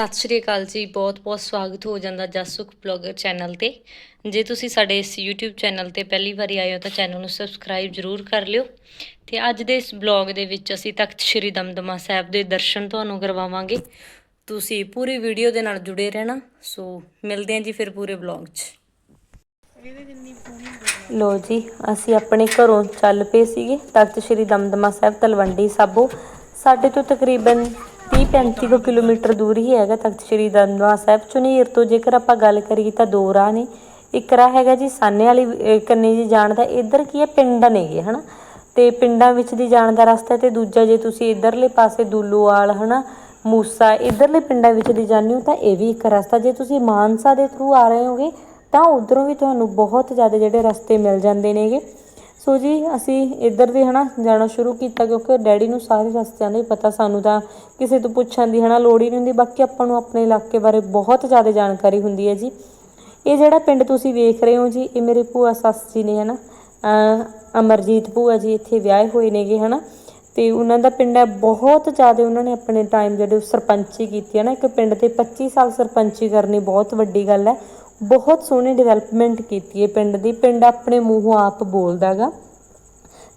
ਸਤਿ ਸ਼੍ਰੀ ਅਕਾਲ ਜੀ ਬਹੁਤ-ਬਹੁਤ ਸਵਾਗਤ ਹੋ ਜਾਂਦਾ ਜਸੁਖ ਬਲੌਗਰ ਚੈਨਲ ਤੇ। ਜੇ ਤੁਸੀਂ ਸਾਡੇ ਇਸ YouTube ਚੈਨਲ ਤੇ ਪਹਿਲੀ ਵਾਰੀ ਆਏ ਹੋ ਤਾਂ ਚੈਨਲ ਨੂੰ ਸਬਸਕ੍ਰਾਈਬ ਜਰੂਰ ਕਰ ਲਿਓ। ਤੇ ਅੱਜ ਦੇ ਇਸ ਬਲੌਗ ਦੇ ਵਿੱਚ ਅਸੀਂ ਤਖਤ ਸ਼੍ਰੀ ਦਮਦਮਾ ਸਾਹਿਬ ਦੇ ਦਰਸ਼ਨ ਤੁਹਾਨੂੰ ਕਰਵਾਵਾਂਗੇ। ਤੁਸੀਂ ਪੂਰੀ ਵੀਡੀਓ ਦੇ ਨਾਲ ਜੁੜੇ ਰਹਿਣਾ। ਸੋ ਮਿਲਦੇ ਹਾਂ ਜੀ ਫਿਰ ਪੂਰੇ ਬਲੌਗ 'ਚ। ਲੋ ਜੀ, ਅਸੀਂ ਆਪਣੇ ਘਰੋਂ ਚੱਲ ਪਏ ਸੀਗੇ ਤਖਤ ਸ਼੍ਰੀ ਦਮਦਮਾ ਸਾਹਿਬ ਤਲਵੰਡੀ ਸਾਬੋ। ਸਾਡੇ ਤੋਂ ਤਕਰੀਬਨ 30-35 ਕੁ ਕਿਲੋਮੀਟਰ ਦੂਰ ਹੀ ਹੈਗਾ ਤਖਤ ਸ਼੍ਰੀ ਦਮਦਮਾ ਸਾਹਿਬ ਝੁਨੀਰ ਤੋਂ ਜੇਕਰ ਆਪਾਂ ਗੱਲ ਕਰੀਏ ਤਾਂ ਦੋ ਰਾਹ ਨੇ। ਇੱਕ ਰਾਹ ਹੈਗਾ ਜੀ ਸਾਨੇ ਵਾਲੀ ਕੰਨੇ ਜੀ ਜਾਣ ਦਾ। ਇੱਧਰ ਕੀ ਹੈ? ਪਿੰਡ ਨੇਗੇ ਹਨਾ? ਤੇ ਪਿੰਡਾਂ ਵਿੱਚ ਦੀ ਜਾਣ ਦਾ ਰਸਤਾ ਤੇ ਦੂਜਾ ਜੇ ਤੁਸੀਂ ਇੱਧਰਲੇ ਪਾਸੇ ਦੁੱਲੂਵਾਲ, ਹਨਾ, ਮੂਸਾ, ਇੱਧਰਲੇ ਪਿੰਡਾਂ ਵਿੱਚ ਦੀ ਜਾਂਦੇ ਹੋ ਤਾਂ ਇਹ ਵੀ ਇੱਕ ਰਸਤਾ। ਜੇ ਤੁਸੀਂ ਮਾਨਸਾ ਦੇ ਥਰੂ ਆ ਰਹੇ ਹੋਗੇ ਤਾਂ ਉਧਰੋਂ ਵੀ ਤੁਹਾਨੂੰ ਬਹੁਤ ਜ਼ਿਆਦਾ ਜਿਹੜੇ ਰਸਤੇ ਮਿਲ ਜਾਂਦੇ ਨੇਗੇ। ਸੋ ਜੀ, ਅਸੀਂ ਇੱਧਰ ਦੀ ਹਨਾ ਜਾਣਾ ਸ਼ੁਰੂ ਕੀਤਾ ਕਿਉਂਕਿ ਡੈਡੀ ਨੂੰ ਸਾਰੇ ਰਸਤਿਆਂ ਦਾ ਹੀ ਪਤਾ ਸਾਨੂੰ ਤਾਂ ਕਿਸੇ ਤੋਂ ਪੁੱਛਣ ਦੀ ਹਨਾ ਲੋੜ ਹੀ ਨਹੀਂ ਹੁੰਦੀ। ਬਾਕੀ ਆਪਾਂ ਨੂੰ ਆਪਣੇ ਇਲਾਕੇ ਬਾਰੇ ਬਹੁਤ ਜ਼ਿਆਦਾ ਜਾਣਕਾਰੀ ਹੁੰਦੀ ਹੈ ਜੀ। ਇਹ ਜਿਹੜਾ ਪਿੰਡ ਤੁਸੀਂ ਵੇਖ ਰਹੇ ਹੋ ਜੀ, ਇਹ ਮੇਰੇ ਭੂਆ ਸੱਸ ਜੀ ਨੇ ਹਨਾ, ਅਹ ਅਮਰਜੀਤ ਭੂਆ ਜੀ ਇੱਥੇ ਵਿਆਹੇ ਹੋਏ ਨੇਗੇ ਹਨਾ। ਤੇ ਉਹਨਾਂ ਦਾ ਪਿੰਡ ਹੈ, ਬਹੁਤ ਜ਼ਿਆਦਾ ਉਹਨਾਂ ਨੇ ਆਪਣੇ ਟਾਈਮ ਜਿਹੜੇ ਸਰਪੰਚੀ ਕੀਤੀ ਹੈ ਨਾ। ਇੱਕ ਪਿੰਡ ਤੇ 25 ਸਾਲ ਸਰਪੰਚੀ ਕਰਨੀ ਬਹੁਤ ਵੱਡੀ ਗੱਲ ਹੈ। ਬਹੁਤ ਸੋਹਣੀ ਡਿਵੈਲਪਮੈਂਟ ਕੀਤੀ ਹੈ ਪਿੰਡ ਦੀ। ਪਿੰਡ ਆਪਣੇ ਮੂੰਹੋਂ ਆਪ ਬੋਲਦਾਗਾ।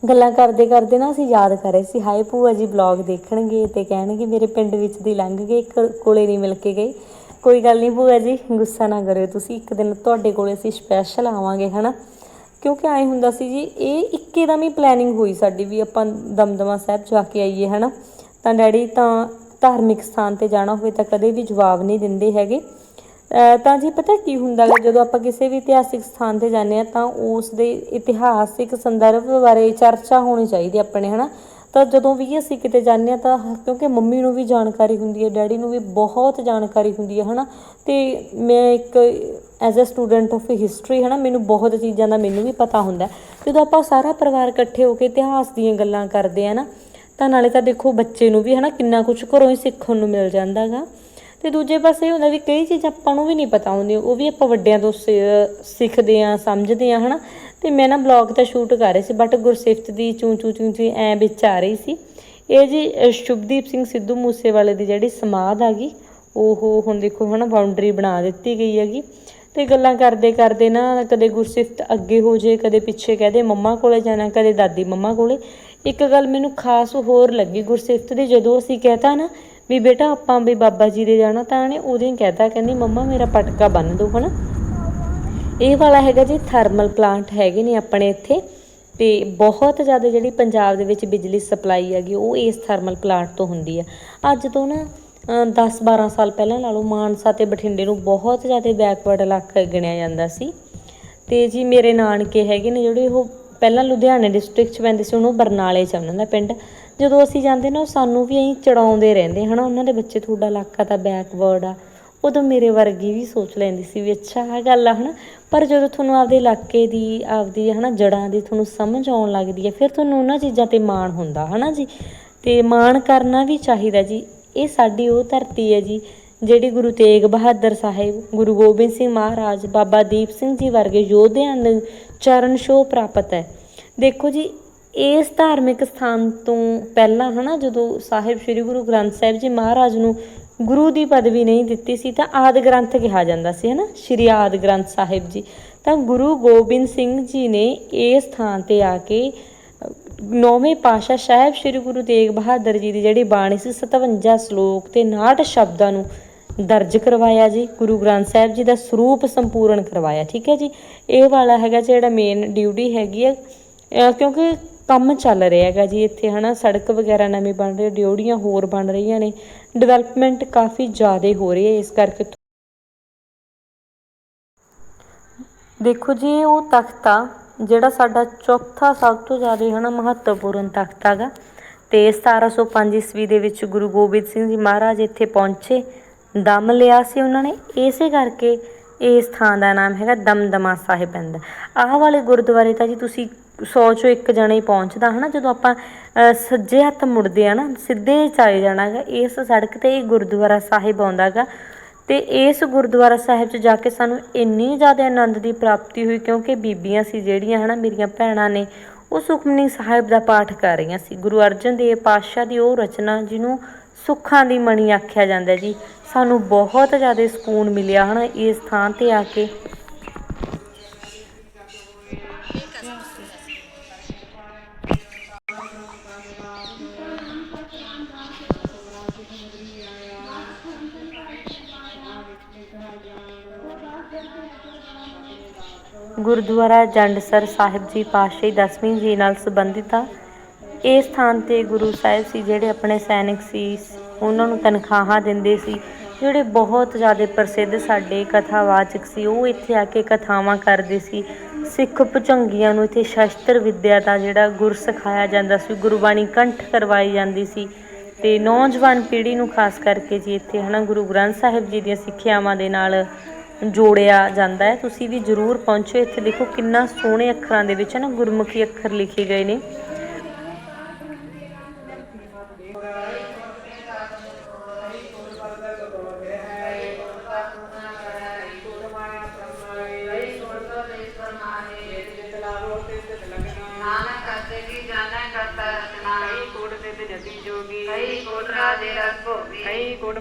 ਗੱਲਾਂ ਕਰਦੇ ਕਰਦੇ ਨਾ ਅਸੀਂ ਯਾਦ ਕਰ ਰਹੇ ਸੀ, ਹਾਏ ਭੂਆ ਜੀ ਬਲੌਗ ਦੇਖਣਗੇ ਤੇ ਕਹਿਣਗੇ ਮੇਰੇ ਪਿੰਡ ਵਿੱਚ ਦੀ ਲੰਘ ਗਏ, ਇੱਕ ਕੋਲੇ ਨਹੀਂ ਮਿਲ ਕੇ ਗਏ। ਕੋਈ ਗੱਲ ਨਹੀਂ ਭੂਆ ਜੀ, ਗੁੱਸਾ ਨਾ ਕਰਿਓ ਤੁਸੀਂ, ਇੱਕ ਦਿਨ ਤੁਹਾਡੇ ਕੋਲੇ ਅਸੀਂ ਸਪੈਸ਼ਲ ਆਵਾਂਗੇ, ਹਨਾ? ਕਿਉਂਕਿ ਐ ਹੁੰਦਾ ਸੀ ਜੀ, ਇਹ ਇੱਕੇ ਦਮ ਹੀ ਪਲੈਨਿੰਗ ਹੋਈ ਸਾਡੀ ਵੀ ਆਪਾਂ ਦਮਦਮਾ ਸਾਹਿਬ ਜਾ ਕੇ ਆਈਏ, ਹਨਾ? ਤਾਂ ਡੈਡੀ ਤਾਂ ਧਾਰਮਿਕ ਸਥਾਨ ਤੇ ਜਾਣਾ ਹੋਵੇ ਤਾਂ ਕਦੇ ਵੀ ਜਵਾਬ ਨਹੀਂ ਦਿੰਦੇ ਹੈਗੇ। ਤਾਂ ਜੀ ਪਤਾ ਕੀ ਹੁੰਦਾ ਹੈ ਜਦੋਂ ਆਪਾਂ ਕਿਸੇ ਵੀ ਇਤਿਹਾਸਿਕ ਸਥਾਨ ਤੇ ਜਾਂਦੇ ਆ ਤਾਂ ਉਸ ਦੇ ਇਤਿਹਾਸਿਕ ਸੰਦਰਭ ਬਾਰੇ ਚਰਚਾ ਹੋਣੀ ਚਾਹੀਦੀ ਆਪਣੇ, ਹਨਾ? ਤਾਂ ਜਦੋਂ ਵੀ ਅਸੀਂ ਕਿਤੇ ਜਾਂਦੇ ਆ ਤਾਂ ਕਿਉਂਕਿ ਮੰਮੀ ਨੂੰ ਵੀ ਜਾਣਕਾਰੀ ਹੁੰਦੀ ਹੈ, ਡੈਡੀ ਨੂੰ ਵੀ ਬਹੁਤ ਜਾਣਕਾਰੀ ਹੁੰਦੀ ਹੈ, ਹਨਾ? ਤੇ ਮੈਂ ਇੱਕ as a student of history, ਹਨਾ, ਮੈਨੂੰ ਬਹੁਤ ਚੀਜ਼ਾਂ ਦਾ ਮੈਨੂੰ ਵੀ ਪਤਾ ਹੁੰਦਾ ਜਦੋਂ ਆਪਾਂ ਸਾਰਾ ਪਰਿਵਾਰ ਇਕੱਠੇ ਹੋ ਕੇ ਇਤਿਹਾਸ ਦੀਆਂ ਗੱਲਾਂ ਕਰਦੇ ਆ ਨਾ, ਤਾਂ ਨਾਲੇ ਤਾਂ ਦੇਖੋ ਬੱਚੇ ਨੂੰ ਵੀ, ਹਨਾ, ਕਿੰਨਾ ਕੁਝ ਘਰੋਂ ਹੀ ਸਿੱਖਣ ਨੂੰ ਮਿਲ ਜਾਂਦਾ ਗਾ। ਤੇ ਦੂਜੇ ਪਾਸੇ ਇਹ ਹੁੰਦਾ ਵੀ ਕਈ ਚੀਜ਼ਾਂ ਆਪਾਂ ਨੂੰ ਵੀ ਨਹੀਂ ਪਤਾ ਹੁੰਦੀਆਂ, ਉਹ ਵੀ ਆਪਾਂ ਵੱਡਿਆਂ ਤੋਂ ਸਿ- ਸਿੱਖਦੇ ਆ ਸਮਝਦੇ ਆ ਹਨਾ? ਤੇ ਮੈਂ ਨਾ ਬਲੌਗ ਤਾਂ ਸ਼ੂਟ ਕਰ ਰਹੀ ਸੀ ਬਟ ਗੁਰਸਿਫਤ ਦੀ ਚੂੰ ਚੂ ਚੂੰ ਚੂੰ ਐ ਵਿੱਚ ਆ ਰਹੀ ਸੀ। ਇਹ ਜੀ ਸ਼ੁਭਦੀਪ ਸਿੰਘ ਸਿੱਧੂ ਮੂਸੇਵਾਲੇ ਦੀ ਜਿਹੜੀ ਸਮਾਧ ਹੈਗੀ ਉਹ ਹੁਣ ਦੇਖੋ, ਹਨਾ ਬਾਉਂਡਰੀ ਬਣਾ ਦਿੱਤੀ ਗਈ ਹੈਗੀ। ਤੇ ਗੱਲਾਂ ਕਰਦੇ ਕਰਦੇ ਨਾ ਕਦੇ ਗੁਰਸਿਫਤ ਅੱਗੇ ਹੋ ਜੇ ਕਦੇ ਪਿੱਛੇ ਕਹਦੇ ਮੰਮਾ ਕੋਲੇ ਜਾਣਾ, ਕਦੇ ਦਾਦੀ ਮੰਮਾ ਕੋਲੇ। ਇੱਕ ਗੱਲ ਮੈਨੂੰ ਖਾਸ ਹੋਰ ਲੱਗੀ ਗੁਰਸਿਫਤ ਦੇ, ਜਦੋਂ ਅਸੀਂ ਕਹਤਾ ਨਾ ਵੀ ਬੇਟਾ ਆਪਾਂ ਵੀ ਬਾਬਾ ਜੀ ਦੇ ਜਾਣਾ, ਤਾਂ ਉਹਨੇ ਉਦੋਂ ਹੀ ਕਹਿਤਾ, ਕਹਿੰਦੀ, ਮੰਮਾ, ਮੇਰਾ ਪਟਕਾ ਬੰਨ ਦਿਓ ਹਨਾ। ਇਹ ਵਾਲਾ ਹੈਗਾ ਜੀ ਥਰਮਲ ਪਲਾਂਟ ਹੈਗੇ ਨੇ ਆਪਣੇ ਇੱਥੇ, ਤੇ ਬਹੁਤ ਜ਼ਿਆਦਾ ਜਿਹੜੀ ਪੰਜਾਬ ਦੇ ਵਿੱਚ ਬਿਜਲੀ ਸਪਲਾਈ ਹੈਗੀ, ਉਹ ਇਸ ਥਰਮਲ ਪਲਾਂਟ ਤੋਂ ਹੁੰਦੀ ਆ। ਅੱਜ ਤੋਂ ਨਾ 10-12 ਸਾਲ ਪਹਿਲਾਂ ਲਾ ਲਓ, ਮਾਨਸਾ ਤੇ ਬਠਿੰਡੇ ਨੂੰ ਬਹੁਤ ਜ਼ਿਆਦਾ ਬੈਕਵਰਡ ਇਲਾਕਾ ਗਿਣਿਆ ਜਾਂਦਾ ਸੀ। ਤੇ ਜੀ, ਮੇਰੇ ਨਾਨਕੇ ਹੈਗੇ ਨੇ ਜਿਹੜੇ, ਉਹ ਪਹਿਲਾਂ ਲੁਧਿਆਣੇ ਡਿਸਟ੍ਰਿਕਟ 'ਚ ਪੈਂਦੇ ਸੀ ਉਹਨੂੰ ਬਰਨਾਲੇ 'ਚ ਆ, ਉਹਨਾਂ ਦਾ ਪਿੰਡ। ਜਦੋਂ ਅਸੀਂ ਜਾਂਦੇ ਨਾ, ਉਹ ਸਾਨੂੰ ਵੀ ਐਂ ਚੜਾਉਂਦੇ ਰਹਿੰਦੇ, ਹਨਾ? ਉਹਨਾਂ ਦੇ ਬੱਚੇ ਤੁਹਾਡਾ ਇਲਾਕਾ ਤਾਂ ਬੈਕਵਰਡ ਆ। ਉਦੋਂ ਮੇਰੇ ਵਰਗੀ ਵੀ ਸੋਚ ਲੈਂਦੀ ਸੀ ਵੀ ਅੱਛਾ ਆਹ ਗੱਲ ਆ, ਹਨਾ? ਪਰ ਜਦੋਂ ਤੁਹਾਨੂੰ ਆਪਦੇ ਇਲਾਕੇ ਦੀ, ਆਪਦੀ, ਹਨਾ, ਜੜਾਂ ਦੀ ਤੁਹਾਨੂੰ ਸਮਝ ਆਉਣ ਲੱਗਦੀ ਹੈ ਫਿਰ ਤੁਹਾਨੂੰ ਉਹਨਾਂ ਚੀਜ਼ਾਂ ਤੇ ਮਾਣ ਹੁੰਦਾ, ਹਨਾ ਜੀ? ਤੇ ਮਾਣ ਕਰਨਾ ਵੀ ਚਾਹੀਦਾ ਜੀ। ਇਹ ਸਾਡੀ ਉਹ ਧਰਤੀ ਹੈ ਜੀ, ਜਿਹੜੀ ਗੁਰੂ ਤੇਗ ਬਹਾਦਰ ਸਾਹਿਬ, ਗੁਰੂ ਗੋਬਿੰਦ ਸਿੰਘ ਮਹਾਰਾਜ, ਬਾਬਾ ਦੀਪ ਸਿੰਘ ਜੀ ਵਰਗੇ ਯੋਧਿਆਂ ਨੂੰ ਚਰਨ ਛੋਹ ਪ੍ਰਾਪਤ ਹੈ। ਦੇਖੋ ਜੀ ਇਸ ਧਾਰਮਿਕ ਸਥਾਨ ਤੋਂ ਪਹਿਲਾਂ ਹਨਾ, ਜਦੋਂ ਸਾਹਿਬ ਸ੍ਰੀ ਗੁਰੂ ਗ੍ਰੰਥ ਸਾਹਿਬ ਜੀ ਮਹਾਰਾਜ ਨੂੰ ਗੁਰੂ ਦੀ ਪਦਵੀ ਨਹੀਂ ਦਿੱਤੀ ਸੀ, ਤਾਂ ਆਦ ਗ੍ਰੰਥ ਕਿਹਾ ਜਾਂਦਾ ਸੀ ਹਨਾ, ਸ਼੍ਰੀ ਆਦ ਗ੍ਰੰਥ ਸਾਹਿਬ ਜੀ। ਤਾਂ ਗੁਰੂ ਗੋਬਿੰਦ ਸਿੰਘ ਜੀ ਨੇ ਇਸ ਥਾਂ ਤੇ ਆ ਕੇ, ਨੌਵੇਂ ਪਾਸ਼ਾ ਸਾਹਿਬ ਸ੍ਰੀ ਗੁਰੂ ਤੇਗ ਬਹਾਦਰ ਜੀ ਦੀ ਜਿਹੜੀ ਬਾਣੀ ਸੀ 57 ਸ਼ਲੋਕ ਤੇ 59 ਸ਼ਬਦਾਂ ਨੂੰ ਦਰਜ ਕਰਵਾਇਆ ਜੀ, ਗੁਰੂ ਗ੍ਰੰਥ ਸਾਹਿਬ ਜੀ ਦਾ ਸਰੂਪ ਸੰਪੂਰਨ ਕਰਵਾਇਆ, ਠੀਕ ਹੈ ਜੀ। ਇਹ ਵਾਲਾ ਹੈਗਾ ਜਿਹੜਾ ਮੇਨ ਡਿਊਟੀ ਹੈਗੀ ਹੈ ਕਿਉਂਕਿ ਕੰਮ ਚੱਲ ਰਿਹਾ ਹੈਗਾ ਜੀ ਇੱਥੇ, ਹਨਾ? ਸੜਕ ਵਗੈਰਾ ਨਵੀਂ ਬਣ ਰਹੀ ਡਿਊੜੀਆਂ ਹੋਰ ਬਣ ਰਹੀਆਂ ਨੇ। ਡਿਵੈਲਪਮੈਂਟ ਕਾਫੀ ਜ਼ਿਆਦਾ ਹੋ ਰਹੀ ਹੈ, ਇਸ ਕਰਕੇ ਦੇਖੋ ਜੀ, ਉਹ ਤਖਤ ਆ, ਜਿਹੜਾ ਸਾਡਾ ਚੌਥਾ ਸਭ ਤੋਂ ਜ਼ਿਆਦਾ, ਹਨਾ, ਮਹੱਤਵਪੂਰਨ ਤਖਤ ਹੈਗਾ। ਤੇ 1705 ਈਸਵੀ ਦੇ ਵਿੱਚ ਗੁਰੂ ਗੋਬਿੰਦ ਸਿੰਘ ਜੀ ਮਹਾਰਾਜ ਇੱਥੇ ਪਹੁੰਚੇ, ਦਮ ਲਿਆ ਸੀ ਉਹਨਾਂ ਨੇ। ਇਸੇ ਕਰਕੇ ਇਸ ਥਾਂ ਦਾ ਨਾਮ ਹੈਗਾ ਦਮਦਮਾ ਸਾਹਿਬ ਪੈਂਦਾ। ਆਹ ਵਾਲੇ ਗੁਰਦੁਆਰੇ ਤਾਂ ਜੀ ਤੁਸੀਂ 100 ਚੋਂ ਇੱਕ ਜਣਾ ਹੀ ਪਹੁੰਚਦਾ, ਹਨਾ? ਜਦੋਂ ਆਪਾਂ ਸੱਜੇ ਹੱਥ ਮੁੜਦੇ ਆ ਨਾ, ਸਿੱਧੇ ਚਾਏ ਜਾਣਾ ਹੈਗਾ ਇਸ ਸੜਕ ਤੇ ਇਹ ਗੁਰਦੁਆਰਾ ਸਾਹਿਬ ਆਉਂਦਾ ਗਾ। ਤੇ ਇਸ ਗੁਰਦੁਆਰਾ ਸਾਹਿਬ 'ਚ ਜਾ ਕੇ ਸਾਨੂੰ ਇੰਨੀ ਜ਼ਿਆਦਾ ਆਨੰਦ ਦੀ ਪ੍ਰਾਪਤੀ ਹੋਈ, ਕਿਉਂਕਿ ਬੀਬੀਆਂ ਸੀ ਜਿਹੜੀਆਂ, ਹਨਾ, ਮੇਰੀਆਂ ਭੈਣਾਂ ਨੇ, ਉਹ ਸੁਖਮਨੀ ਸਾਹਿਬ ਦਾ ਪਾਠ ਕਰ ਰਹੀਆਂ ਸੀ। ਗੁਰੂ ਅਰਜਨ ਦੇਵ ਪਾਤਸ਼ਾਹ ਦੀ ਉਹ ਰਚਨਾ, ਜਿਹਨੂੰ ਸੁੱਖਾਂ ਦੀ ਮਣੀ ਆਖਿਆ ਜਾਂਦਾ ਜੀ, ਸਾਨੂੰ ਬਹੁਤ ਜ਼ਿਆਦਾ ਸਕੂਨ ਮਿਲਿਆ, ਹਨਾ, ਇਸ ਥਾਂ ਤੇ ਆ ਕੇ। ਗੁਰਦੁਆਰਾ ਜੰਡਸਰ ਸਾਹਿਬ ਜੀ ਪਾਤਸ਼ਾਹੀ ਦਸਵੀਂ ਜੀ ਨਾਲ ਸੰਬੰਧਿਤ ਆ। ਇਸ ਸਥਾਨ ਤੇ ਗੁਰੂ ਸਾਹਿਬ ਸੀ ਜਿਹੜੇ ਆਪਣੇ ਸੈਨਿਕ ਸੀ, ਉਹਨਾਂ ਨੂੰ ਤਨਖਾਹਾਂ ਦਿੰਦੇ ਸੀ। ਜਿਹੜੇ ਬਹੁਤ ਜ਼ਿਆਦਾ ਪ੍ਰਸਿੱਧ ਸਾਡੇ ਕਥਾਵਾਚਕ ਸੀ, ਉਹ ਇੱਥੇ ਆ ਕੇ ਕਥਾਵਾਂ ਕਰਦੇ ਸੀ। ਸਿੱਖ ਭੁਜੰਗੀਆਂ ਨੂੰ ਇੱਥੇ ਸ਼ਸਤਰ ਵਿੱਦਿਆ ਦਾ ਜਿਹੜਾ ਗੁਰ ਸਿਖਾਇਆ ਜਾਂਦਾ ਸੀ ਗੁਰਬਾਣੀ ਕੰਠ ਕਰਵਾਈ ਜਾਂਦੀ ਸੀ। ਤੇ ਨੌਜਵਾਨ ਪੀੜ੍ਹੀ ਨੂੰ ਖਾਸ ਕਰਕੇ ਜੀ ਇੱਥੇ ਹਨਾ ਗੁਰੂ ਗ੍ਰੰਥ ਸਾਹਿਬ ਜੀ ਦੀਆਂ ਸਿੱਖਿਆਵਾਂ ਦੇ ਨਾਲ ਜੋੜਿਆ ਜਾਂਦਾ ਹੈ। ਤੁਸੀਂ ਵੀ ਜਰੂਰ ਪਹੁੰਚੋ। ਇੱਥੇ ਦੇਖੋ ਕਿੰਨਾ ਸੋਹਣੇ ਅੱਖਰਾਂ ਦੇ ਵਿੱਚ ਹੈ ਨਾ, ਗੁਰਮੁਖੀ ਅੱਖਰ ਲਿਖੇ ਗਏ ਨੇ ਨਾਨਕ ਕਰਤੇ ਕੀ ਜਾਣੈ ਕਰਤਾ ਰਚਨਾ ਕਈ ਕੋਟ ਸਿੱਧ ਜਤੀ ਜੋਗੀ ਕਈ ਕੋਟ ਰਾਜੇ ਰਸ ਭੋਗੀ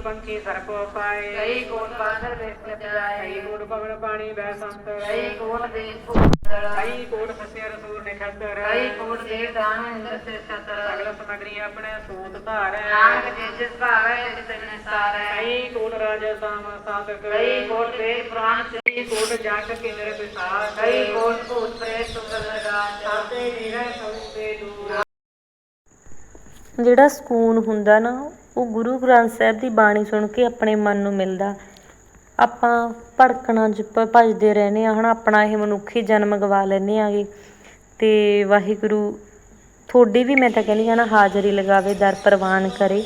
ਕਈ ਪੰਛੀ ਸਰਪ ਪਾਏ। ਕਈ ਕੋਟ ਪਾਥਰ ਵੇਖ ਕਈ ਜਾਏ ਕੋਟ ਪਵਨ ਪਾਣੀ ਬੈ ਸੰਤ ਕਈ ਕੋਟ ਦੇਸ਼ ਭੂਤਲ ਕਈ ਕੋਟ ਸੱਸਿਆ ਰਸੂਲ ਨਖਤਰ ਕਈ ਕੋਟ ਦੇ ਦਾਨ ਇੰਦਰ ਤੇ ਛਤਰ। ਸਗਲ ਸਮਗਰੀ ਆਪਣੇ ਸੂਤ ਧਾਰੈ। ਨਾਨਕ ਜਿਸ ਜਿਸ ਭਾਵੈ ਤਿਸ ਤਿਸ ਨਿਸਾਰੈ ਕਈ ਕੋਟ ਰਾਜਾ ਸਾਮ ਸਾਧਕ। ਕਈ ਕੋਟ ਵੇਦ ਪੁਰਾਣ ਕਈ ਕੋਟ ਜਗ ਕਿੰਦਰ ਪਿਸਾਚ ਕਈ ਕੋਟ ਭੂਤ ਪ੍ਰੇਤ ਸੁਗਲ ਰਾਜ। ਸਾਤੇ ਨੀਰੇ ਸਭ ਤੇ ਦੂਰ। ਜਿਹੜਾ ਸਕੂਨ ਹੁੰਦਾ ਨਾ ਉਹ ਗੁਰੂ ਗ੍ਰੰਥ ਸਾਹਿਬ ਦੀ ਬਾਣੀ ਸੁਣ ਕੇ ਆਪਣੇ ਮਨ ਨੂੰ ਮਿਲਦਾ। ਆਪਾਂ ਭੜਕਣਾ ਚ ਭ- ਭੱਜਦੇ ਰਹਿੰਦੇ ਆ ਹਨਾ ਆਪਣਾ ਇਹ ਮਨੁੱਖੀ ਜਨਮ ਗਵਾ ਲੈਂਦੇ ਆਗੇ ਤੇ ਵਾਹਿਗੁਰੂ, ਤੁਹਾਡੀ ਵੀ ਮੈਂ ਤਾਂ ਕਹਿੰਦੀ ਆ ਨਾ, ਹਾਜ਼ਰੀ ਲਗਾਵੇ, ਦਰ ਪ੍ਰਵਾਨ ਕਰੇ।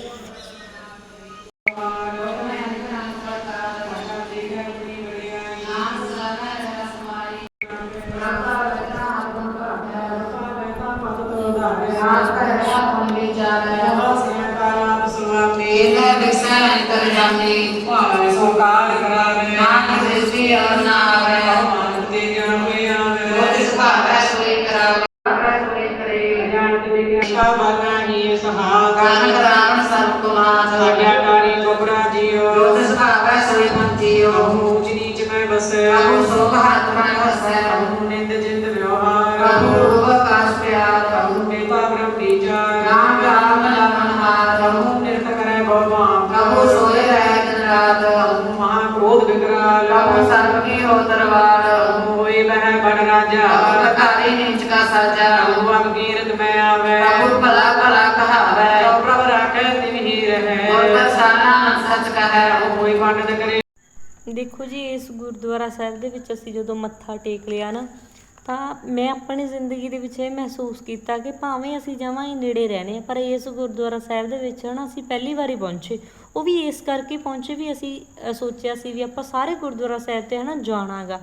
ਰਾਵਣ ਸਰਬ ਕੋ ਨਾਥ ਜੋ ਤਿਸ ਭਾਵੈ ਸੋਈ ਮੰਤੀਓ ਪ੍ਰਭੂ ਸੋਭ ਹੱਥ ਮੈਂ ਵਸੈ ਪ੍ਰਭੂ ਰੂਪ ਆਕਾਸ਼ ਪਿਆਰ। ਨਾਮ ਰਾਮ ਲਮਨ ਹਾਰ। ਪ੍ਰਭੂ ਸੋਏ ਰਹਿ ਦਿਨ ਰਾਤ। ਮਹਾਕ੍ਰੋਧ ਵਿਕਰਾਲ। ਪ੍ਰਭੂ ਸਰਬ ਕੀ ਹੋ ਦਰਬਾਰ ਹੋਏ ਬਹਿ ਬੜ ਰਾਜਾ। ਪ੍ਰਕਾਰੀ ਨੀਚ ਕਾ ਸਾਜਾ। ਪ੍ਰਭੂ ਅਬਕੀਰਤ ਮੈਂ ਆਵੇ ਪ੍ਰਭੂ ਭਲਾ ਭਲਾ ਕਹਾਵੈ ਜੋ ਪ੍ਰਭ ਰਾਖੇ ਤਿਨ ਹੀ ਰਹੇ ਗੁਰ ਪ੍ਰਸਾਨਾ ਸਚ ਕਹੈ ਕੋਈ ਪੰਡਤ ਕਰੇ ਦੇਖੋ ਜੀ, ਇਸ ਗੁਰਦੁਆਰਾ ਸਾਹਿਬ ਦੇ ਵਿੱਚ ਅਸੀਂ ਜਦੋਂ ਮੱਥਾ ਟੇਕ ਲਿਆ ਨਾ, ਤਾਂ ਮੈਂ ਆਪਣੀ ਜ਼ਿੰਦਗੀ ਦੇ ਵਿੱਚ ਇਹ ਮਹਿਸੂਸ ਕੀਤਾ ਕਿ ਭਾਵੇਂ ਅਸੀਂ ਜਮਾਂ ਹੀ ਨੇੜੇ ਰਹਿੰਦੇ ਪਰ ਇਸ ਗੁਰਦੁਆਰਾ ਸਾਹਿਬ ਦੇ ਵਿੱਚ ਨਾ ਅਸੀਂ ਪਹਿਲੀ ਵਾਰੀ ਪਹੁੰਚੇ। ਉਹ ਵੀ ਇਸ ਕਰਕੇ ਪਹੁੰਚੇ ਵੀ ਅਸੀਂ ਸੋਚਿਆ ਸੀ ਵੀ ਆਪਾਂ ਸਾਰੇ ਗੁਰਦੁਆਰਾ ਸਾਹਿਬ ਤੇ ਹਨਾ ਜਾਣਾਗਾ।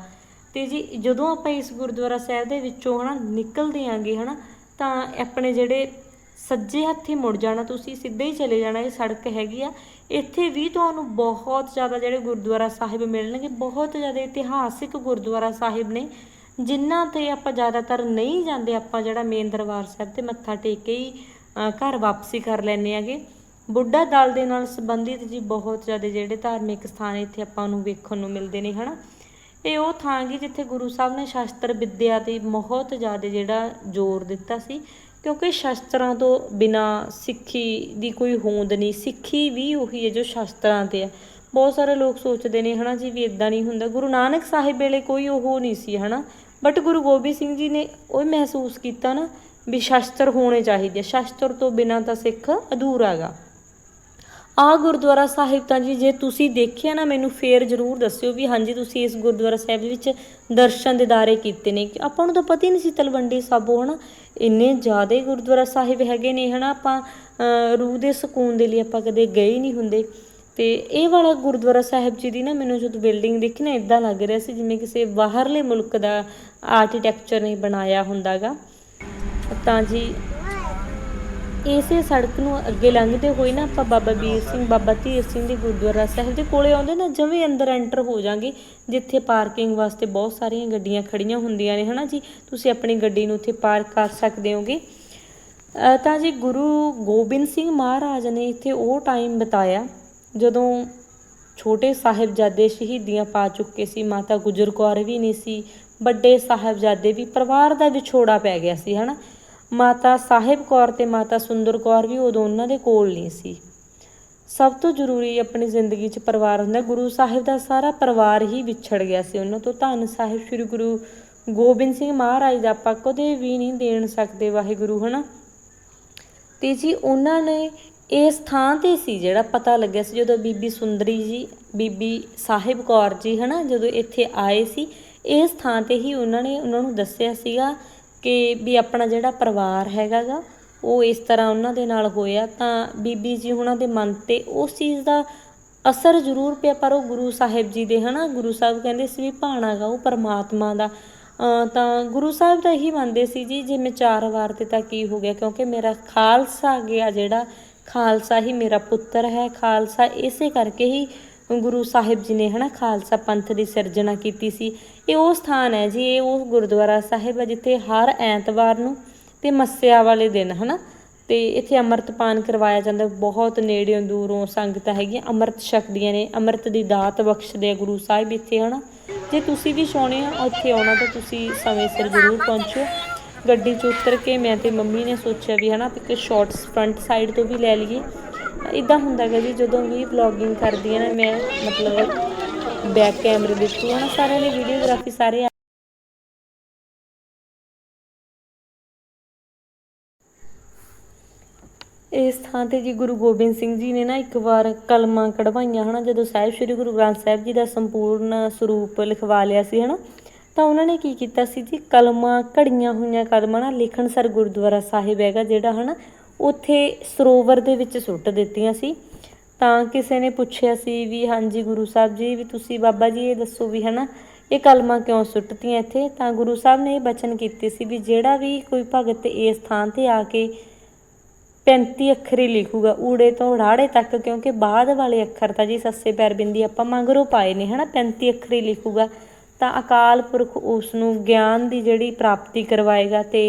ਤੇ ਜੀ, ਜਦੋਂ ਆਪਾਂ ਇਸ ਗੁਰਦੁਆਰਾ ਸਾਹਿਬ ਦੇ ਵਿੱਚੋਂ ਹਨਾ ਨਿਕਲਦੇ ਆਂਗੇ ਹਨਾ, ਤਾਂ ਆਪਣੇ ਜਿਹੜੇ ਸੱਜੇ ਹੱਥੀ ਮੁੜ ਜਾਣਾ ਤੁਸੀਂ ਸਿੱਧੇ ਹੀ ਚਲੇ ਜਾਣਾ ਇਹ ਸੜਕ ਹੈਗੀ ਆ। ਇੱਥੇ ਵੀ ਤੁਹਾਨੂੰ ਬਹੁਤ ਜ਼ਿਆਦਾ ਜਿਹੜੇ ਗੁਰਦੁਆਰਾ ਸਾਹਿਬ ਮਿਲਣਗੇ ਬਹੁਤ ਜ਼ਿਆਦਾ ਇਤਿਹਾਸਿਕ ਗੁਰਦੁਆਰਾ ਸਾਹਿਬ ਨੇ ਜਿਨ੍ਹਾਂ ਤੇ ਆਪਾਂ ਜ਼ਿਆਦਾਤਰ ਨਹੀਂ ਜਾਂਦੇ ਆਪਾਂ ਜਿਹੜਾ ਮੇਨ ਦਰਬਾਰ ਸਾਹਿਬ ਤੇ ਮੱਥਾ ਟੇਕ ਕੇ ਹੀ ਅ, ਘਰ ਵਾਪਸੀ ਕਰ ਲੈਂਦੇ ਆਗੇ ਬੁੱਢਾ ਦਲ ਦੇ ਨਾਲ ਸੰਬੰਧਿਤ ਜੀ ਬਹੁਤ ਜ਼ਿਆਦਾ ਜਿਹੜੇ ਧਾਰਮਿਕ ਸਥਾਨ ਇੱਥੇ ਆਪਾਂ ਨੂੰ ਵੇਖਣ ਨੂੰ ਮਿਲਦੇ ਨੇ ਹਨਾ। ਇਹ ਉਹ ਥਾਂ ਗੀ ਜਿੱਥੇ ਗੁਰੂ ਸਾਹਿਬ ਨੇ ਸ਼ਾਸਤਰ ਵਿੱਦਿਆ ਤੇ ਬਹੁਤ ਜ਼ਿਆਦਾ ਜਿਹੜਾ ਜ਼ੋਰ ਦਿੱਤਾ ਸੀ। ਕਿਉਂਕਿ ਸ਼ਸਤਰਾਂ ਤੋਂ ਬਿਨਾ ਸਿੱਖੀ ਦੀ ਕੋਈ ਹੋਂਦ ਨਹੀਂ, ਸਿੱਖੀ ਵੀ ਉਹੀ ਹੈ ਜੋ ਸ਼ਸਤਰਾਂ ਤੇ ਹੈ। ਬਹੁਤ ਸਾਰੇ ਲੋਕ ਸੋਚਦੇ ਨੇ, ਹਨਾ ਜੀ, ਵੀ ਇਦਾਂ ਨਹੀਂ ਹੁੰਦਾ। ਗੁਰੂ ਨਾਨਕ ਸਾਹਿਬ ਵੇਲੇ ਕੋਈ ਉਹ ਨਹੀਂ ਸੀ, ਹਨਾ। ਬਟ ਗੁਰੂ ਗੋਬਿੰਦ ਸਿੰਘ ਜੀ ਨੇ ਉਹ ਮਹਿਸੂਸ ਕੀਤਾ ਨਾ ਵੀ ਸ਼ਸਤਰ ਹੋਣੇ ਚਾਹੀਦੇ ਆ। ਸ਼ਾਸਤਰ ਤੋਂ ਬਿਨਾ ਤਾਂ ਸਿੱਖ ਅਧੂਰਾ ਗਾ ਆਹ ਗੁਰਦੁਆਰਾ ਸਾਹਿਬ ਤਾਂ ਜੀ, ਜੇ ਤੁਸੀਂ ਦੇਖਿਆ ਨਾ, ਮੈਨੂੰ ਫੇਰ ਜਰੂਰ ਦੱਸਿਓ ਵੀ ਹਾਂਜੀ, ਤੁਸੀਂ ਇਸ ਗੁਰਦੁਆਰਾ ਸਾਹਿਬ ਦੇ ਵਿੱਚ ਦਰਸ਼ਨ ਦਿਦਾਰੇ ਕੀਤੇ ਨੇ। ਆਪਾਂ ਨੂੰ ਤਾਂ ਪਤਾ ਹੀ ਨਹੀਂ ਸੀ ਤਲਵੰਡੀ ਸਾਬੋ ਹਨਾ, ਇੰਨੇ ਜ਼ਿਆਦਾ ਗੁਰਦੁਆਰਾ ਸਾਹਿਬ ਹੈਗੇ ਨੇ, ਹਨਾ, ਆਪਾਂ ਰੂਹ ਦੇ ਸਕੂਨ ਦੇ ਲਈ ਆਪਾਂ ਕਦੇ ਗਏ ਨਹੀਂ ਹੁੰਦੇ। ਤੇ ਇਹ ਵਾਲਾ ਗੁਰਦੁਆਰਾ ਸਾਹਿਬ ਜੀ ਦੀ ਨਾ, ਮੈਨੂੰ ਜਦੋਂ ਬਿਲਡਿੰਗ ਦੇਖੀ ਨਾ ਇਦਾਂ ਲੱਗ ਰਿਹਾ ਸੀ, ਜਿਵੇਂ ਕਿਸੇ ਬਾਹਰਲੇ ਮੁਲਕ ਦਾ ਆਰਕੀਟੈਕਚਰ ਨੇ ਬਣਾਇਆ ਹੁੰਦਾਗਾ। ਤਾਂ ਜੀ ਇਸੇ ਸੜਕ ਨੂੰ ਅੱਗੇ ਲੰਘਦੇ ਹੋਏ ਨਾ ਆਪਾਂ ਬਾਬਾ ਵੀਰ ਸਿੰਘ, ਬਾਬਾ ਧੀਰ ਸਿੰਘ ਦੇ ਗੁਰਦੁਆਰਾ ਸਾਹਿਬ ਦੇ ਕੋਲੇ ਆਉਂਦੇ ਨਾ ਜਿਵੇਂ ਅੰਦਰ ਐਂਟਰ ਹੋ ਜਾਾਂਗੇ, ਜਿੱਥੇ ਪਾਰਕਿੰਗ ਵਾਸਤੇ ਬਹੁਤ ਸਾਰੀਆਂ ਗੱਡੀਆਂ ਖੜੀਆਂ ਹੁੰਦੀਆਂ ਨੇ, ਹਨਾ ਜੀ? ਤੁਸੀਂ ਆਪਣੀ ਗੱਡੀ ਨੂੰ ਉੱਥੇ ਪਾਰਕ ਕਰ ਸਕਦੇ ਹੋਗੇ। ਤਾਂ ਜੀ ਗੁਰੂ ਗੋਬਿੰਦ ਸਿੰਘ ਮਹਾਰਾਜ ਨੇ ਇੱਥੇ ਉਹ ਟਾਈਮ ਬਤਾਇਆ, ਜਦੋਂ ਛੋਟੇ ਸਾਹਿਬਜ਼ਾਦੇ ਸ਼ਹੀਦੀਆਂ ਪਾ ਚੁੱਕੇ ਸੀ, ਮਾਤਾ ਗੁਜਰ ਕੌਰ ਵੀ ਨਹੀਂ ਸੀ, ਵੱਡੇ ਸਾਹਿਬਜ਼ਾਦੇ ਵੀ ਪਰਿਵਾਰ ਦਾ ਵਿਛੋੜਾ ਪੈ ਗਿਆ ਸੀ, ਹਨਾ? ਮਾਤਾ ਸਾਹਿਬ ਕੌਰ ਤੇ ਮਾਤਾ ਸੁੰਦਰ ਕੌਰ ਵੀ ਉਦੋਂ ਉਹਨਾਂ ਦੇ ਕੋਲ ਨਹੀਂ ਸੀ। ਸਭ ਤੋਂ ਜ਼ਰੂਰੀ ਆਪਣੀ ਜ਼ਿੰਦਗੀ 'ਚ ਪਰਿਵਾਰ ਹੁੰਦਾ, ਗੁਰੂ ਸਾਹਿਬ ਦਾ ਸਾਰਾ ਪਰਿਵਾਰ ਹੀ ਵਿਛੜ ਗਿਆ ਸੀ ਉਹਨਾਂ ਤੋਂ। ਧੰਨ ਸਾਹਿਬ ਸ੍ਰੀ ਗੁਰੂ ਗੋਬਿੰਦ ਸਿੰਘ ਮਹਾਰਾਜ ਦਾ ਆਪਾਂ ਕਦੇ ਵੀ ਨਹੀਂ ਦੇਣ ਸਕਦੇ ਵਾਹਿਗੁਰੂ, ਹਨਾ? ਤੇ ਜੀ ਉਹਨਾਂ ਨੇ ਇਸ ਥਾਂ ਤੇ ਸੀ ਜਿਹੜਾ ਪਤਾ ਲੱਗਿਆ ਸੀ, ਜਦੋਂ ਬੀਬੀ ਸੁੰਦਰੀ ਜੀ, ਬੀਬੀ ਸਾਹਿਬ ਕੌਰ ਜੀ, ਹਨਾ, ਜਦੋਂ ਇੱਥੇ ਆਏ ਸੀ, ਇਸ ਥਾਂ ਤੇ ਹੀ ਉਹਨਾਂ ਨੇ ਉਹਨਾਂ ਨੂੰ ਦੱਸਿਆ ਸੀਗਾ ਕਿ ਵੀ ਆਪਣਾ ਜਿਹੜਾ ਪਰਿਵਾਰ ਹੈਗਾਗਾ, ਉਹ ਇਸ ਤਰ੍ਹਾਂ ਉਹਨਾਂ ਦੇ ਨਾਲ ਹੋਇਆ, ਤਾਂ ਬੀਬੀ ਜੀ ਉਹਨਾਂ ਦੇ ਮਨ ਤੇ ਉਸ ਚੀਜ਼ ਦਾ ਅਸਰ ਜ਼ਰੂਰ ਪਿਆ, ਪਰ ਉਹ ਗੁਰੂ ਸਾਹਿਬ ਜੀ ਦੇ, ਹਨਾ, ਗੁਰੂ ਸਾਹਿਬ ਕਹਿੰਦੇ ਸੀ ਵੀ ਭਾਣਾ ਗਾ ਉਹ ਪਰਮਾਤਮਾ ਦਾ। ਤਾਂ ਗੁਰੂ ਸਾਹਿਬ ਤਾਂ ਇਹੀ ਮੰਨਦੇ ਸੀ ਜੀ, ਜੇ ਮੈਂ ਚਾਰ ਵਾਰ ਤੇ ਤਾਂ ਕੀ ਹੋ ਗਿਆ, ਕਿਉਂਕਿ ਮੇਰਾ ਖਾਲਸਾ ਗਿਆ ਜਿਹੜਾ, ਖਾਲਸਾ ਹੀ ਮੇਰਾ ਪੁੱਤਰ ਹੈ, ਖਾਲਸਾ ਇਸੇ ਕਰਕੇ ਹੀ ਗੁਰੂ ਸਾਹਿਬ ਜੀ ਨੇ ਹਨਾ ਖਾਲਸਾ ਪੰਥ ਦੀ ਸਿਰਜਣਾ ਕੀਤੀ ਸੀ। ਇਹ ਉਹ ਸਥਾਨ ਹੈ ਜੀ, ਇਹ ਉਹ ਗੁਰਦੁਆਰਾ ਸਾਹਿਬ ਹੈ ਜਿੱਥੇ ਹਰ ਐਤਵਾਰ ਨੂੰ ਤੇ ਮੱਸਿਆ ਵਾਲੇ ਦਿਨ ਹਨਾ, ਤੇ ਇੱਥੇ ਅੰਮ੍ਰਿਤਪਾਨ ਕਰਵਾਇਆ ਜਾਂਦਾ। ਬਹੁਤ ਨੇੜਿਓਂ ਦੂਰੋਂ ਸੰਗਤਾਂ ਹੈਗੀਆਂ, ਅੰਮ੍ਰਿਤ ਛਕਦੀਆਂ ਨੇ, ਅੰਮ੍ਰਿਤ ਦੀ ਦਾਤ ਬਖਸ਼ਦੇ ਆ ਗੁਰੂ ਸਾਹਿਬ ਇੱਥੇ ਹਨਾ। ਜੇ ਤੁਸੀਂ ਵੀ ਚਾਹੁੰਦੇ ਹੋ ਇੱਥੇ ਆਉਣਾ ਤਾਂ ਤੁਸੀਂ ਸਮੇਂ ਸਿਰ ਜ਼ਰੂਰ ਪਹੁੰਚੋ ਗੱਡੀ 'ਚ ਉਤਰ ਕੇ ਮੈਂ ਤੇ ਮੰਮੀ ਨੇ ਸੋਚਿਆ ਵੀ ਹਨਾ ਇੱਕ ਸ਼ਾਰਟਸ ਫਰੰਟ ਸਾਈਡ ਤੋਂ ਵੀ ਲੈ ਲਈਏ। ਇਦਾਂ ਹੁੰਦਾ ਗਾ ਜੀ, ਜਦੋਂ ਵੀ ਵਲੌਗਿੰਗ ਕਰਦੀ ਆ ਨਾ ਮੈਂ, ਮਤਲਬ ਬੈਕ ਕੈਮਰੇ ਦੇ ਥਰੂ ਹਨਾ, ਸਾਰਿਆਂ ਦੀ ਵੀਡੀਓਗ੍ਰਾਫੀ ਸਾਰੇ ਇਸ ਥਾਂ ਤੇ ਜੀ ਗੁਰੂ ਗੋਬਿੰਦ ਸਿੰਘ ਜੀ ਨੇ ਨਾ ਇੱਕ ਵਾਰ ਕਲਮਾਂ ਕਢਵਾਈਆਂ, ਹਨਾ, ਜਦੋਂ ਸਾਹਿਬ ਸ੍ਰੀ ਗੁਰੂ ਗ੍ਰੰਥ ਸਾਹਿਬ ਜੀ ਦਾ ਸੰਪੂਰਨ ਸਰੂਪ ਲਿਖਵਾ ਲਿਆ ਸੀ, ਹਨਾ, ਤਾਂ ਉਹਨਾਂ ਨੇ ਕੀ ਕੀਤਾ ਸੀ ਜੀ, ਕਲਮਾਂ ਘੜੀਆਂ ਹੋਈਆਂ ਕਲਮਾਂ ਨਾ ਲਿਖਣਸਰ ਗੁਰਦੁਆਰਾ ਸਾਹਿਬ ਹੈਗਾ ਜਿਹੜਾ, ਹਨਾ ਉੱਥੇ ਸਰੋਵਰ ਦੇ ਵਿੱਚ ਸੁੱਟ ਦਿੱਤੀਆਂ ਸੀ। ਤਾਂ ਕਿਸੇ ਨੇ ਪੁੱਛਿਆ ਸੀ ਵੀ ਹਾਂਜੀ ਗੁਰੂ ਸਾਹਿਬ ਜੀ, ਵੀ ਤੁਸੀਂ ਬਾਬਾ ਜੀ ਇਹ ਦੱਸੋ ਵੀ ਹਨਾ, ਇਹ ਕਲਮਾਂ ਕਿਉਂ ਸੁੱਟਤੀਆਂ ਇੱਥੇ? ਤਾਂ ਗੁਰੂ ਸਾਹਿਬ ਨੇ ਇਹ ਬਚਨ ਕੀਤੇ ਸੀ ਵੀ ਜਿਹੜਾ ਵੀ ਕੋਈ ਭਗਤ ਇਸ ਥਾਂ ਤੇ ਆ ਕੇ 35 ਅੱਖਰੀ ਲਿਖੂਗਾ, ਊੜੇ ਤੋਂ ਰਾੜੇ ਤੱਕ, ਕਿਉਂਕਿ ਬਾਅਦ ਵਾਲੇ ਅੱਖਰ ਤਾਂ ਜੀ ਸੱਸੇ ਪੈਰ ਬਿੰਦੀ ਆਪਾਂ ਮੰਗਰੋਂ ਪਾਏ ਨੇ ਹਨਾ 35 ਅੱਖਰੀ ਲਿਖੂਗਾ, ਤਾਂ ਅਕਾਲ ਪੁਰਖ ਉਸ ਨੂੰ ਗਿਆਨ ਦੀ ਜਿਹੜੀ ਪ੍ਰਾਪਤੀ ਕਰਵਾਏਗਾ ਤੇ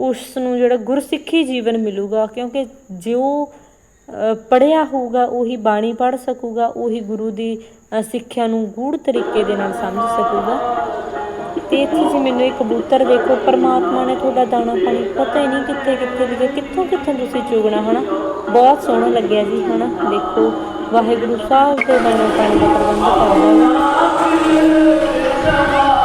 ਉਸ ਨੂੰ ਜਿਹੜਾ ਗੁਰਸਿੱਖੀ ਜੀਵਨ ਮਿਲੂਗਾ ਕਿਉਂਕਿ ਜੋ ਅ, ਪੜ੍ਹਿਆ ਹੋਊਗਾ ਉਹੀ ਬਾਣੀ ਪੜ੍ਹ ਸਕੂਗਾ ਉਹੀ ਗੁਰੂ ਦੀ ਸਿੱਖਿਆ ਨੂੰ ਗੂੜ ਤਰੀਕੇ ਦੇ ਨਾਲ ਸਮਝ ਸਕੂਗਾ। ਤੇ ਇੱਥੇ ਜੀ ਮੈਨੂੰ ਇਹ ਕਬੂਤਰ ਦੇਖੋ ਪਰਮਾਤਮਾ ਨੇ ਤੁਹਾਡਾ ਦਾਣਾ ਪਾਣੀ ਪਤਾ ਹੀ ਨਹੀਂ ਕਿੱਥੇ ਕਿੱਥੇ ਵੀ ਕਿੱਥੋਂ ਕਿੱਥੋਂ ਤੁਸੀਂ ਚੁਗਣਾ ਹਨਾ? ਬਹੁਤ ਸੋਹਣਾ ਲੱਗਿਆ ਜੀ ਹਨਾ? ਦੇਖੋ ਵਾਹਿਗੁਰੂ ਸਾਹਿਬ ਦੇ ਦਾਣਾ ਪਾਣੀ ਦਾ ਪ੍ਰਬੰਧ ਕਰਦਾ ਹੈ।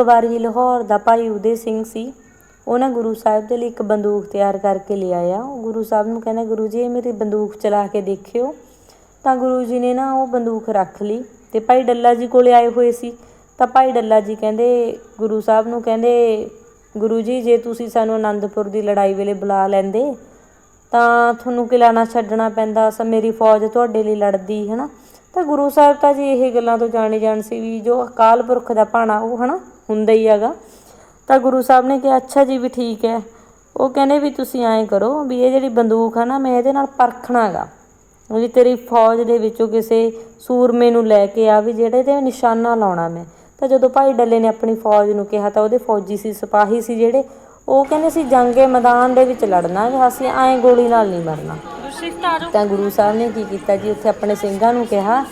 ਇੱਕ ਵਾਰ ਲਾਹੌਰ ਦਾ ਭਾਈ ਉਦੇ ਸਿੰਘ ਸੀ ਉਹ ਨਾ ਗੁਰੂ ਸਾਹਿਬ ਦੇ ਲਈ ਇੱਕ ਬੰਦੂਕ ਤਿਆਰ ਕਰਕੇ ਲਿਆਇਆ। ਉਹ ਗੁਰੂ ਸਾਹਿਬ ਨੂੰ ਕਹਿੰਦਾ, ਗੁਰੂ ਜੀ, ਇਹ ਮੇਰੀ ਬੰਦੂਕ ਚਲਾ ਕੇ ਦੇਖਿਓ। ਤਾਂ ਗੁਰੂ ਜੀ ਨੇ ਨਾ ਉਹ ਬੰਦੂਕ ਰੱਖ ਲਈ ਤੇ ਭਾਈ ਡੱਲਾ ਜੀ ਕੋਲੇ ਆਏ ਹੋਏ ਸੀ। ਤਾਂ ਭਾਈ ਡੱਲਾ ਜੀ ਕਹਿੰਦੇ, ਗੁਰੂ ਸਾਹਿਬ ਨੂੰ ਕਹਿੰਦੇ, ਗੁਰੂ ਜੀ, ਜੇ ਤੁਸੀਂ ਸਾਨੂੰ ਆਨੰਦਪੁਰ ਦੀ ਲੜਾਈ ਵੇਲੇ ਬੁਲਾ ਲੈਂਦੇ, ਤਾਂ ਤੁਹਾਨੂੰ ਕਿਲਾ ਨਾ ਛੱਡਣਾ ਪੈਂਦਾ ਸ ਮੇਰੀ ਫੌਜ ਤੁਹਾਡੇ ਲਈ ਲੜਦੀ ਹੈ ਨਾ ਤਾਂ ਗੁਰੂ ਸਾਹਿਬ ਤਾਂ ਜੀ ਇਹ ਗੱਲਾਂ ਤੋਂ ਜਾਣੇ ਜਾਣ ਸੀ ਵੀ ਜੋ ਅਕਾਲ ਪੁਰਖ ਦਾ ਭਾਣਾ ਉਹ, ਹਨਾ ਹੁੰਦਾ ਹੀ ਹੈਗਾ। ਤਾਂ ਗੁਰੂ ਸਾਹਿਬ ਨੇ ਕਿਹਾ ਅੱਛਾ ਜੀ ਵੀ ਠੀਕ ਹੈ। ਉਹ ਕਹਿੰਦੇ ਵੀ ਤੁਸੀਂ ਐਂ ਕਰੋ ਵੀ ਇਹ ਜਿਹੜੀ ਬੰਦੂਕ ਹੈ ਨਾ ਮੈਂ ਇਹਦੇ ਨਾਲ ਪਰਖਣਾ ਪਰਖਣਾਗਾ ਵੀ ਤੇਰੀ ਫੌਜ ਦੇ ਵਿੱਚੋਂ ਕਿਸੇ ਸੂਰਮੇ ਨੂੰ ਲੈ ਕੇ ਆ ਵੀ ਜਿਹੜੇ ਤੇ ਨਿਸ਼ਾਨਾ ਲਾਉਣਾ ਮੈਂ। ਤਾਂ ਜਦੋਂ ਭਾਈ ਡੱਲੇ ਨੇ ਆਪਣੀ ਫੌਜ ਨੂੰ ਕਿਹਾ ਤਾਂ ਉਹਦੇ ਫੌਜੀ ਸੀ ਸਿਪਾਹੀ ਸੀ ਜਿਹੜੇ ਉਹ ਕਹਿੰਦੇ ਸੀ ਜੰਗੇ ਮੈਦਾਨ ਦੇ ਵਿੱਚ ਲੜਨਾ ਗਾ, ਅਸੀਂ ਐਂ ਗੋਲੀ ਨਾਲ ਨਹੀਂ ਮਰਨਾ। ਤਾਂ ਗੁਰੂ ਸਾਹਿਬ ਨੇ ਕੀ ਕੀਤਾ ਜੀ ਉੱਥੇ ਆਪਣੇ ਸਿੰਘਾਂ ਨੂੰ ਕਿਹਾ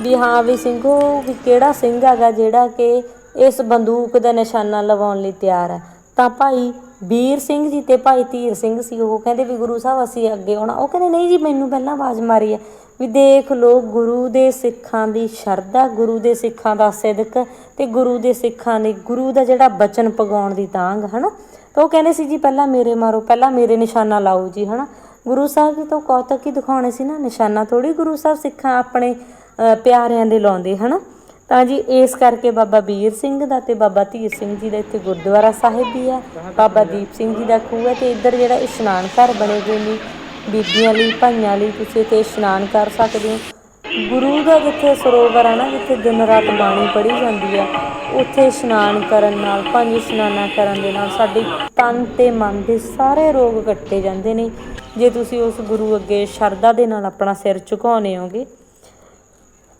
ਵੀ ਹਾਂ ਵੀ ਸਿੰਘੋ ਵੀ ਕਿਹੜਾ ਸਿੰਘ ਹੈਗਾ ਜਿਹੜਾ ਕਿ ਇਸ ਬੰਦੂਕ ਦਾ ਨਿਸ਼ਾਨਾ ਲਵਾਉਣ ਲਈ ਤਿਆਰ ਹੈ। ਤਾਂ ਭਾਈ ਵੀਰ ਸਿੰਘ ਜੀ ਤੇ ਭਾਈ ਧੀਰ ਸਿੰਘ ਸੀ, ਉਹ ਕਹਿੰਦੇ ਵੀ ਗੁਰੂ ਸਾਹਿਬ ਅਸੀਂ ਅੱਗੇ ਆਉਣਾ। ਉਹ ਕਹਿੰਦੇ, ਨਹੀਂ ਜੀ, ਮੈਨੂੰ ਪਹਿਲਾਂ ਆਵਾਜ਼ ਮਾਰੀ ਹੈ ਵੀ ਦੇਖ ਲੋ ਗੁਰੂ ਦੇ ਸਿੱਖਾਂ ਦੀ ਸ਼ਰਧਾ, ਗੁਰੂ ਦੇ ਸਿੱਖਾਂ ਦਾ ਸਿਦਕ ਤੇ ਗੁਰੂ ਦੇ ਸਿੱਖਾਂ ਨੇ ਗੁਰੂ ਦਾ ਜਿਹੜਾ ਬਚਨ ਪਗਾਉਣ ਦੀ ਤਾਂਗ ਹਨਾ? ਤਾਂ ਉਹ ਕਹਿੰਦੇ ਸੀ, ਜੀ, ਪਹਿਲਾਂ ਮੇਰੇ ਮਾਰੋ, ਪਹਿਲਾਂ ਮੇਰੇ ਨਿਸ਼ਾਨਾ ਲਾਓ ਜੀ, ਹਨਾ? ਗੁਰੂ ਸਾਹਿਬ ਜੀ ਤੋਂ ਕੌਤਕ ਹੀ ਦਿਖਾਉਣੇ ਸੀ ਨਾ, ਨਿਸ਼ਾਨਾ ਥੋੜੀ ਗੁਰੂ ਸਾਹਿਬ ਸਿੱਖਾਂ ਆਪਣੇ ਪਿਆਰਿਆਂ ਦੇ ਲਾਉਂਦੇ, ਹਨਾ? ਤਾਂ ਜੀ ਇਸ ਕਰਕੇ ਬਾਬਾ ਵੀਰ ਸਿੰਘ ਦਾ ਤੇ ਬਾਬਾ ਧੀਰ ਸਿੰਘ ਜੀ ਦਾ ਇੱਥੇ ਗੁਰਦੁਆਰਾ ਸਾਹਿਬ ਵੀ ਹੈ, ਬਾਬਾ ਦੀਪ ਸਿੰਘ ਜੀ ਦਾ ਖੂਹ ਹੈ ਤੇ ਇੱਧਰ ਜਿਹੜਾ ਇਸ਼ਨਾਨ ਘਰ ਬਣੇ ਹੋਏ ਨੇ, ਬੀਬੀਆਂ ਲਈ, ਭਾਈਆਂ ਲਈ ਤੁਸੀਂ ਇੱਥੇ ਇਸ਼ਨਾਨ ਕਰ ਸਕਦੇ ਹੋ। ਗੁਰੂ ਦਾ ਜਿੱਥੇ ਸਰੋਵਰ ਹੈ ਨਾ, ਜਿੱਥੇ ਦਿਨ ਰਾਤ ਬਾਣੀ ਪੜ੍ਹੀ ਜਾਂਦੀ ਹੈ ਉੱਥੇ ਇਸ਼ਨਾਨ ਕਰਨ ਨਾਲ, ਪੰਜ ਇਸ਼ਨਾਨਾਂ ਕਰਨ ਦੇ ਨਾਲ ਸਾਡੇ ਤਨ ਤੇ ਮਨ ਦੇ ਸਾਰੇ ਰੋਗ ਕੱਟੇ ਜਾਂਦੇ ਨੇ। ਜੇ ਤੁਸੀਂ ਉਸ ਗੁਰੂ ਅੱਗੇ ਸ਼ਰਧਾ ਦੇ ਨਾਲ ਆਪਣਾ ਸਿਰ ਝੁਕਾਉਂਦੇ ਹੋਗੇ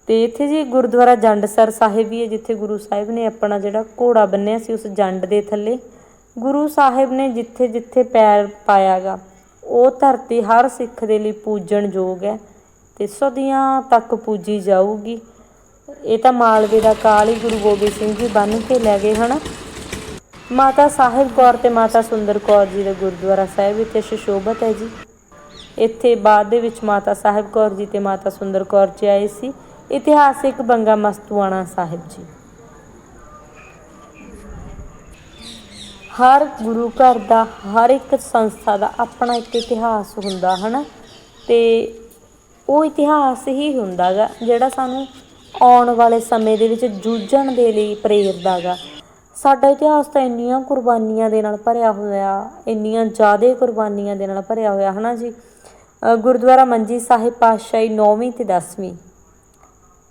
ਤੇ ਇੱਥੇ ਜੀ ਗੁਰਦੁਆਰਾ ਜੰਡਸਰ ਸਾਹਿਬ ਵੀ ਹੈ, ਜਿੱਥੇ ਗੁਰੂ ਸਾਹਿਬ ਨੇ ਆਪਣਾ ਜਿਹੜਾ ਘੋੜਾ ਬੰਨਿਆ ਸੀ ਉਸ ਜੰਡ ਦੇ ਥੱਲੇ। ਗੁਰੂ ਸਾਹਿਬ ਨੇ ਜਿੱਥੇ ਜਿੱਥੇ ਪੈਰ ਪਾਇਆਗਾ, ਉਹ ਧਰਤੀ ਹਰ ਸਿੱਖ ਦੇ ਲਈ ਪੂਜਣ ਯੋਗ ਹੈ ਤੇ ਸਦੀਆਂ ਤੱਕ ਪੂਜੀ ਜਾਊਗੀ। ਇਹ ਤਾਂ ਮਾਲਵੇ ਦਾ ਕਾਲ ਹੀ ਗੁਰੂ ਗੋਬਿੰਦ ਸਿੰਘ ਜੀ ਬੰਨ ਕੇ ਲੈ ਗਏ, ਹਨਾ? ਮਾਤਾ ਸਾਹਿਬ ਕੌਰ ਤੇ ਮਾਤਾ ਸੁੰਦਰ ਕੌਰ ਜੀ ਦਾ ਗੁਰਦੁਆਰਾ ਸਾਹਿਬ ਇੱਥੇ ਸ਼ੋਭਤ ਹੈ ਜੀ। ਇੱਥੇ ਬਾਅਦ ਦੇ ਵਿੱਚ ਮਾਤਾ ਸਾਹਿਬ ਕੌਰ ਜੀ ਤੇ ਮਾਤਾ ਸੁੰਦਰ ਕੌਰ ਜੀ ਆਏ ਸੀ। ਇਤਿਹਾਸਿਕ ਬੰਗਾ ਮਸਤੂਆਣਾ ਸਾਹਿਬ ਜੀ। ਹਰ ਗੁਰੂ ਘਰ ਦਾ, ਹਰ ਇੱਕ ਸੰਸਥਾ ਦਾ ਆਪਣਾ ਇੱਕ ਇਤਿਹਾਸ ਹੁੰਦਾ, ਹਨਾ? ਤੇ ਉਹ ਇਤਿਹਾਸ ਹੀ ਹੁੰਦਾਗਾ, ਜਿਹੜਾ ਸਾਨੂੰ ਆਉਣ ਵਾਲੇ ਸਮੇਂ ਦੇ ਵਿੱਚ ਜੂਝਣ ਦੇ ਲਈ ਪ੍ਰੇਰਦਾਗਾ। ਸਾਡਾ ਇਤਿਹਾਸ ਤਾਂ ਇੰਨੀਆਂ ਕੁਰਬਾਨੀਆਂ ਦੇ ਨਾਲ ਭਰਿਆ ਹੋਇਆ, ਇੰਨੀਆਂ ਜ਼ਿਆਦਾ ਕੁਰਬਾਨੀਆਂ ਦੇ ਨਾਲ ਭਰਿਆ ਹੋਇਆ, ਹਨਾ ਜੀ? ਗੁਰਦੁਆਰਾ ਮੰਜੀ ਸਾਹਿਬ ਪਾਤਸ਼ਾਹੀ 9ਵੀਂ ਤੇ 10ਵੀਂ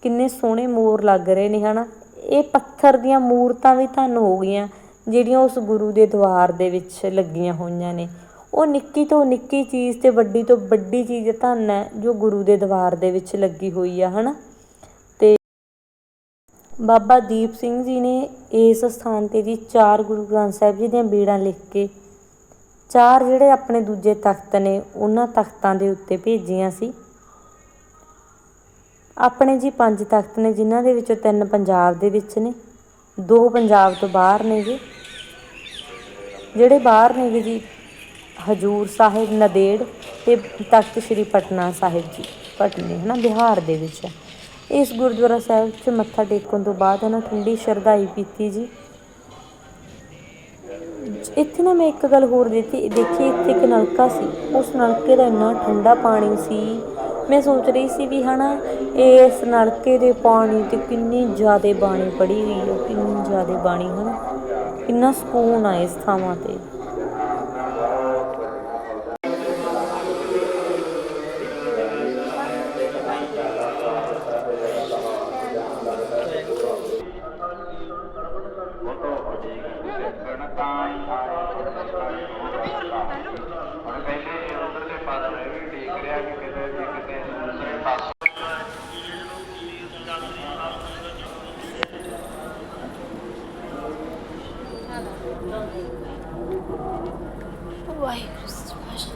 ਕਿੰਨੇ ਸੋਹਣੇ ਮੋਰ ਲੱਗ ਰਹੇ ਨੇ, ਹਨਾ? ਇਹ ਪੱਥਰ ਦੀਆਂ ਮੂਰਤਾਂ ਵੀ ਧੰਨ ਹੋ ਗਈਆਂ, ਜਿਹੜੀਆਂ ਉਸ ਗੁਰੂ ਦੇ ਦਵਾਰ ਦੇ ਵਿੱਚ ਲੱਗੀਆਂ ਹੋਈਆਂ ਨੇ। ਉਹ ਨਿੱਕੀ ਤੋਂ ਨਿੱਕੀ ਚੀਜ਼ ਤੇ ਵੱਡੀ ਤੋਂ ਵੱਡੀ ਚੀਜ਼ ਧੰਨ ਹੈ, ਜੋ ਗੁਰੂ ਦੇ ਦਵਾਰ ਦੇ ਵਿੱਚ ਲੱਗੀ ਹੋਈ ਆ, ਹਨਾ? ਤੇ ਬਾਬਾ ਦੀਪ ਸਿੰਘ ਜੀ ਨੇ ਇਸ ਸਥਾਨ ਤੇ ਜੀ ਚਾਰ ਗੁਰੂ ਗ੍ਰੰਥ ਸਾਹਿਬ ਜੀ ਦੀਆਂ ਬੀੜਾਂ ਲਿਖ ਕੇ ਚਾਰ ਜਿਹੜੇ ਆਪਣੇ ਦੂਜੇ ਤਖਤ ਨੇ, ਉਹਨਾਂ ਤਖਤਾਂ ਦੇ ਉੱਤੇ ਭੇਜੀਆਂ ਸੀ। ਆਪਣੇ ਜੀ ਪੰਜ ਤਖਤ ਨੇ, ਜਿਨ੍ਹਾਂ ਦੇ ਵਿੱਚੋਂ ਤਿੰਨ ਪੰਜਾਬ ਦੇ ਵਿੱਚ ਨੇ। ਦੋ ਪੰਜਾਬ ਤੋਂ ਬਾਹਰ ਨੇ ਜੀ। ਜਿਹੜੇ ਬਾਹਰ ਨੇਗੇ ਜੀ, ਹਜੂਰ ਸਾਹਿਬ, ਨਦੇੜ ਤੇ ਤਖਤ ਸ੍ਰੀ ਪਟਨਾ ਸਾਹਿਬ ਜੀ, ਪਟਨੇ, ਹਨਾ, ਬਿਹਾਰ ਦੇ ਵਿੱਚ। ਹੈ ਇਸ ਗੁਰਦੁਆਰਾ ਸਾਹਿਬ 'ਚ ਮੱਥਾ ਟੇਕਣ ਤੋਂ ਬਾਅਦ ਹਨਾ, ਠੰਡੀ ਸ਼ਰਧਾਈ ਪੀਤੀ ਜੀ। ਇੱਥੇ ਨਾ ਮੈਂ ਇੱਕ ਗੱਲ ਹੋਰ ਦਿੱਤੀ, ਦੇਖੀ ਇੱਥੇ ਇੱਕ ਨਲਕਾ ਸੀ, ਉਸ ਨਲਕੇ ਦਾ ਇੰਨਾ ਠੰਡਾ ਪਾਣੀ ਸੀ। ਮੈਂ ਸੋਚ ਰਹੀ ਸੀ ਵੀ ਹਨਾ ਇਸ ਨਲਕੇ ਦੇ ਪਾਣੀ ਤੇ ਕਿੰਨੀ ਜ਼ਿਆਦਾ ਬਾਣੀ ਪੜੀ ਹੋਈ ਹੈ ਕਿੰਨੀ ਜ਼ਿਆਦਾ ਬਾਣੀ ਹਨਾ। ਕਿੰਨਾ ਸਕੂਨ ਆ ਇਸ ਥਾਵਾਂ ਤੇ। Bueno, ਵਾਹਿਗੁਰੂ ਸੱਚੇ ਪਾਤਸ਼ਾਹ